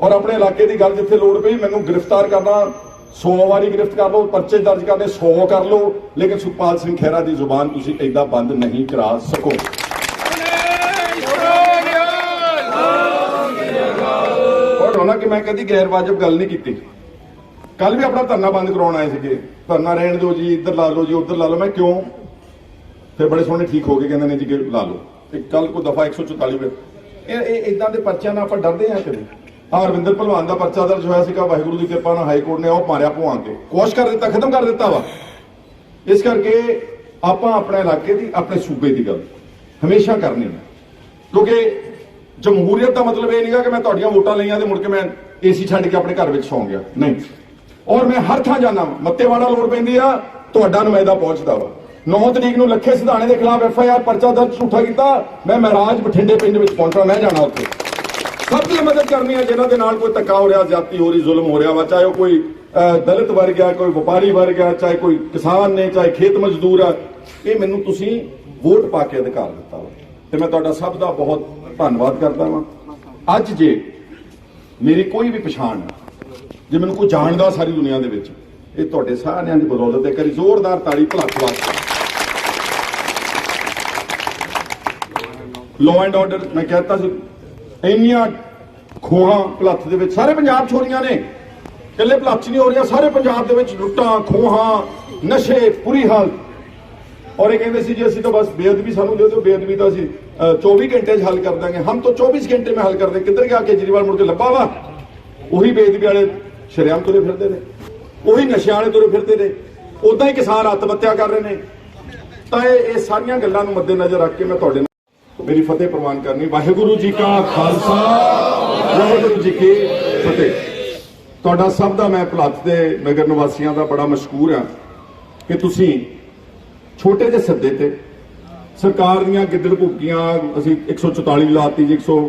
ਔਰ ਆਪਣੇ ਇਲਾਕੇ ਦੀ ਗੱਲ ਜਿੱਥੇ ਲੋੜ ਪਈ, ਮੈਨੂੰ ਗ੍ਰਿਫਤਾਰ ਕਰਨਾ 100 ਵਾਰੀ ਗ੍ਰਿਫਤ ਕਰ ਲਓ, ਪਰਚੇ ਦਰਜ ਕਰਨੇ 100 ਕਰ ਲਓ, ਲੇਕਿਨ ਸੁਖਪਾਲ ਸਿੰਘ ਖਹਿਰਾ ਦੀ ਜ਼ੁਬਾਨ ਤੁਸੀਂ ਏਦਾਂ ਬੰਦ ਨਹੀਂ ਕਰਾ ਸਕੋ। ਔਰ ਕਿ ਮੈਂ ਕਦੀ ਗੈਰ ਵਾਜਬ ਗੱਲ ਨਹੀਂ ਕੀਤੀ। ਕੱਲ ਵੀ ਆਪਣਾ ਧਰਨਾ ਬੰਦ ਕਰਾਉਣ ਆਏ ਸੀਗੇ। ਧਰਨਾ ਰਹਿਣ ਦਿਓ ਜੀ, ਇੱਧਰ ਲਾ ਲਓ ਜੀ, ਉੱਧਰ ਲਾ ਲਓ। ਮੈਂ ਕਿਉਂ? ਫਿਰ ਬੜੇ ਸੋਹਣੇ ਠੀਕ ਹੋ ਗਏ, ਕਹਿੰਦੇ ਨੇ ਜੀ ਲਾ ਲਓ। ਤੇ ਕੱਲ ਕੋ ਦਫਾ 144 ਵਿੱਚ ਇਹ ਇਹ ਇਦਾਂ ਦੇ ਪਰਚਿਆਂ ਨਾਲ ਆਪਾਂ ਡਰਦੇ ਹਾਂ ਕਦੇ। ਹਾਂ ਅਰਵਿੰਦਰ ਭਲਵਾਨ ਦਾ ਪਰਚਾ ਦਰਜ ਹੋਇਆ ਸੀਗਾ, ਵਾਹਿਗੁਰੂ ਦੀ ਕਿਰਪਾ ਨਾਲ ਹਾਈ ਕੋਰਟ ਨੇ ਉਹ ਮਾਰਿਆ ਭਵਾਂ ਕੇ ਕੋਸ਼ ਕਰ ਦਿੱਤਾ, ਖਤਮ ਕਰ ਦਿੱਤਾ ਵਾ। ਇਸ ਕਰਕੇ ਆਪਾਂ ਆਪਣੇ ਇਲਾਕੇ ਦੀ, ਆਪਣੇ ਸੂਬੇ ਦੀ ਗੱਲ ਹਮੇਸ਼ਾ ਕਰਨੀ ਹੈ। ਕਿਉਂਕਿ ਜਮਹੂਰੀਅਤ ਦਾ ਮਤਲਬ ਇਹ ਨਹੀਂਗਾ ਕਿ ਮੈਂ ਤੁਹਾਡੀਆਂ ਵੋਟਾਂ ਲਈਆਂ ਤੇ ਮੁੜ ਕੇ ਮੈਂ ਏਸੀ ਛੱਡ ਕੇ ਆਪਣੇ ਘਰ ਵਿੱਚ ਸੌਂ ਗਿਆ। ਨਹੀਂ। ਔਰ ਮੈਂ ਹਰ ਥਾਂ ਜਾਣਾ ਮੱਤੇਵਾੜਾ ਲੋੜ ਪੈਂਦੀ ਆ, ਤੁਹਾਡਾ ਨੁਮਾਇੰਦਾ ਪਹੁੰਚਦਾ ਵਾ। 9 ਤਰੀਕ ਨੂੰ ਲੱਖੇ ਸਿਧਾਣੇ ਦੇ ਖਿਲਾਫ ਐਫ ਆਈ ਆਰ ਪਰਚਾ ਦਰਜ ਝੂਠਾ ਕੀਤਾ। ਮੈਂ ਮਹਾਰਾਜ ਬਠਿੰਡੇ ਪਿੰਡ ਵਿੱਚ ਪਹੁੰਚਣਾ, ਮੈਂ ਜਾਣਾ ਉੱਥੇ। ਸਭ ਦੀ ਮਦਦ ਕਰਨੀ ਹੈ, ਜਿਨ੍ਹਾਂ ਦੇ ਨਾਲ ਕੋਈ ਧੱਕਾ ਹੋ ਰਿਹਾ ਜ਼ਿਆਦਤੀ ਹੋ ਰਹੀ, ਜ਼ੁਲਮ ਹੋ ਰਿਹਾ ਵਾ, ਚਾਹੇ ਉਹ ਕੋਈ ਦਲਿਤ ਵਰਗ ਆ ਕੋਈ ਵਪਾਰੀ ਵਰਗ ਆ ਚਾਹੇ ਕੋਈ ਕਿਸਾਨ ਨੇ, ਚਾਹੇ ਖੇਤ ਮਜ਼ਦੂਰ ਆ ਇਹ ਮੈਨੂੰ ਤੁਸੀਂ ਵੋਟ ਪਾ ਕੇ ਅਧਿਕਾਰ ਦਿੱਤਾ ਵਾ। ਤੇ ਮੈਂ ਤੁਹਾਡਾ ਸਭ ਦਾ ਬਹੁਤ ਧੰਨਵਾਦ ਕਰਦਾ ਵਾਂ। ਅੱਜ ਜੇ ਮੇਰੀ ਕੋਈ ਵੀ ਪਛਾਣ ਹੈ ਜੇ ਮੈਨੂੰ ਕੋਈ ਜਾਣਦਾ ਸਾਰੀ ਦੁਨੀਆ ਦੇ ਵਿੱਚ, ਇਹ ਤੁਹਾਡੇ ਸਾਰਿਆਂ ਦੀ ਬਦੌਲਤ ਹੈ। ਕਰੀ ਜ਼ੋਰਦਾਰ ਤਾੜੀ ਭਲੱਖ ਵਾਸਤੇ ਲਾਅ ਐਂਡ ਆਰਡਰ ਮੈਂ ਕਹਿੰਦਾ ਸੀ ਇੰਨੀਆਂ ਖੋਹਾਂ ਭਲੱਥ ਦੇ ਵਿੱਚ ਸਾਰੇ ਪੰਜਾਬ 'ਚ ਹੋ ਰਹੀਆਂ ਨੇ। ਇਕੱਲੇ ਭਲੱਥ 'ਚ ਨਹੀਂ ਹੋ ਰਹੀਆਂ ਸਾਰੇ ਪੰਜਾਬ ਦੇ ਵਿੱਚ ਲੁੱਟਾਂ ਖੋਹਾਂ ਨਸ਼ੇ ਬੁਰੀ ਹਾਲਤ। ਔਰ ਇਹ ਕਹਿੰਦੇ ਸੀ ਜੀ ਅਸੀਂ ਤਾਂ ਬਸ ਬੇਅਦਬੀ ਸਾਨੂੰ ਦੇ ਦਿਓ ਬੇਅਦਬੀ ਤਾਂ ਅਸੀਂ ਅ, 24 ਘੰਟੇ 'ਚ ਹੱਲ ਕਰ ਦਾਂਗੇ। ਹਮ ਤਾਂ 24 ਘੰਟੇ ਮੈਂ ਹੱਲ ਕਰ ਕਿੱਧਰ ਗਿਆ ਕੇਜਰੀਵਾਲ ਮੁੜ ਕੇ ਲੱਭਾ ਵਾ? ਉਹੀ ਬੇਅਦਬੀ ਵਾਲੇ ਸ਼ਰਿਆਮ ਤੁਰੇ ਫਿਰਦੇ ਨੇ। ਉਹੀ ਨਸ਼ਿਆਂ ਵਾਲੇ ਤੁਰੇ ਫਿਰਦੇ ਨੇ। ਉਦਾਂ ਹੀ ਕਿਸਾਨ ਆਤਮਹੱਤਿਆ ਕਰ ਰਹੇ ਨੇ। ਤਾਂ ਇਹ ਇਹ ਸਾਰੀਆਂ ਗੱਲਾਂ ਨੂੰ ਮੱਦੇਨਜ਼ਰ ਰੱਖ ਕੇ ਮੈਂ ਤੁਹਾਡੇ ਨਾਲ ਮੇਰੀ ਫਤਿਹ ਪ੍ਰਵਾਨ ਕਰਨੀ। ਵਾਹਿਗੁਰੂ ਜੀ ਕਾ ਖਾਲਸਾ, ਵਾਹਿਗੁਰੂ ਜੀ ਕੀ ਫਤਿਹ। ਤੁਹਾਡਾ ਸਭ ਦਾ ਮੈਂ ਭਲੱਥ ਦੇ ਨਗਰ ਨਿਵਾਸੀਆਂ ਦਾ ਬੜਾ ਮਸ਼ਕੂਰ ਹਾਂ ਕਿ ਤੁਸੀਂ ਛੋਟੇ ਜਿਹੇ ਸੱਦੇ ਤੇ ਸਰਕਾਰ ਦੀਆਂ ਗਿੱਦੜ ਭੁੱਕੀਆਂ ਅਸੀਂ 144 ਲਾਤੀ ਜੀ 100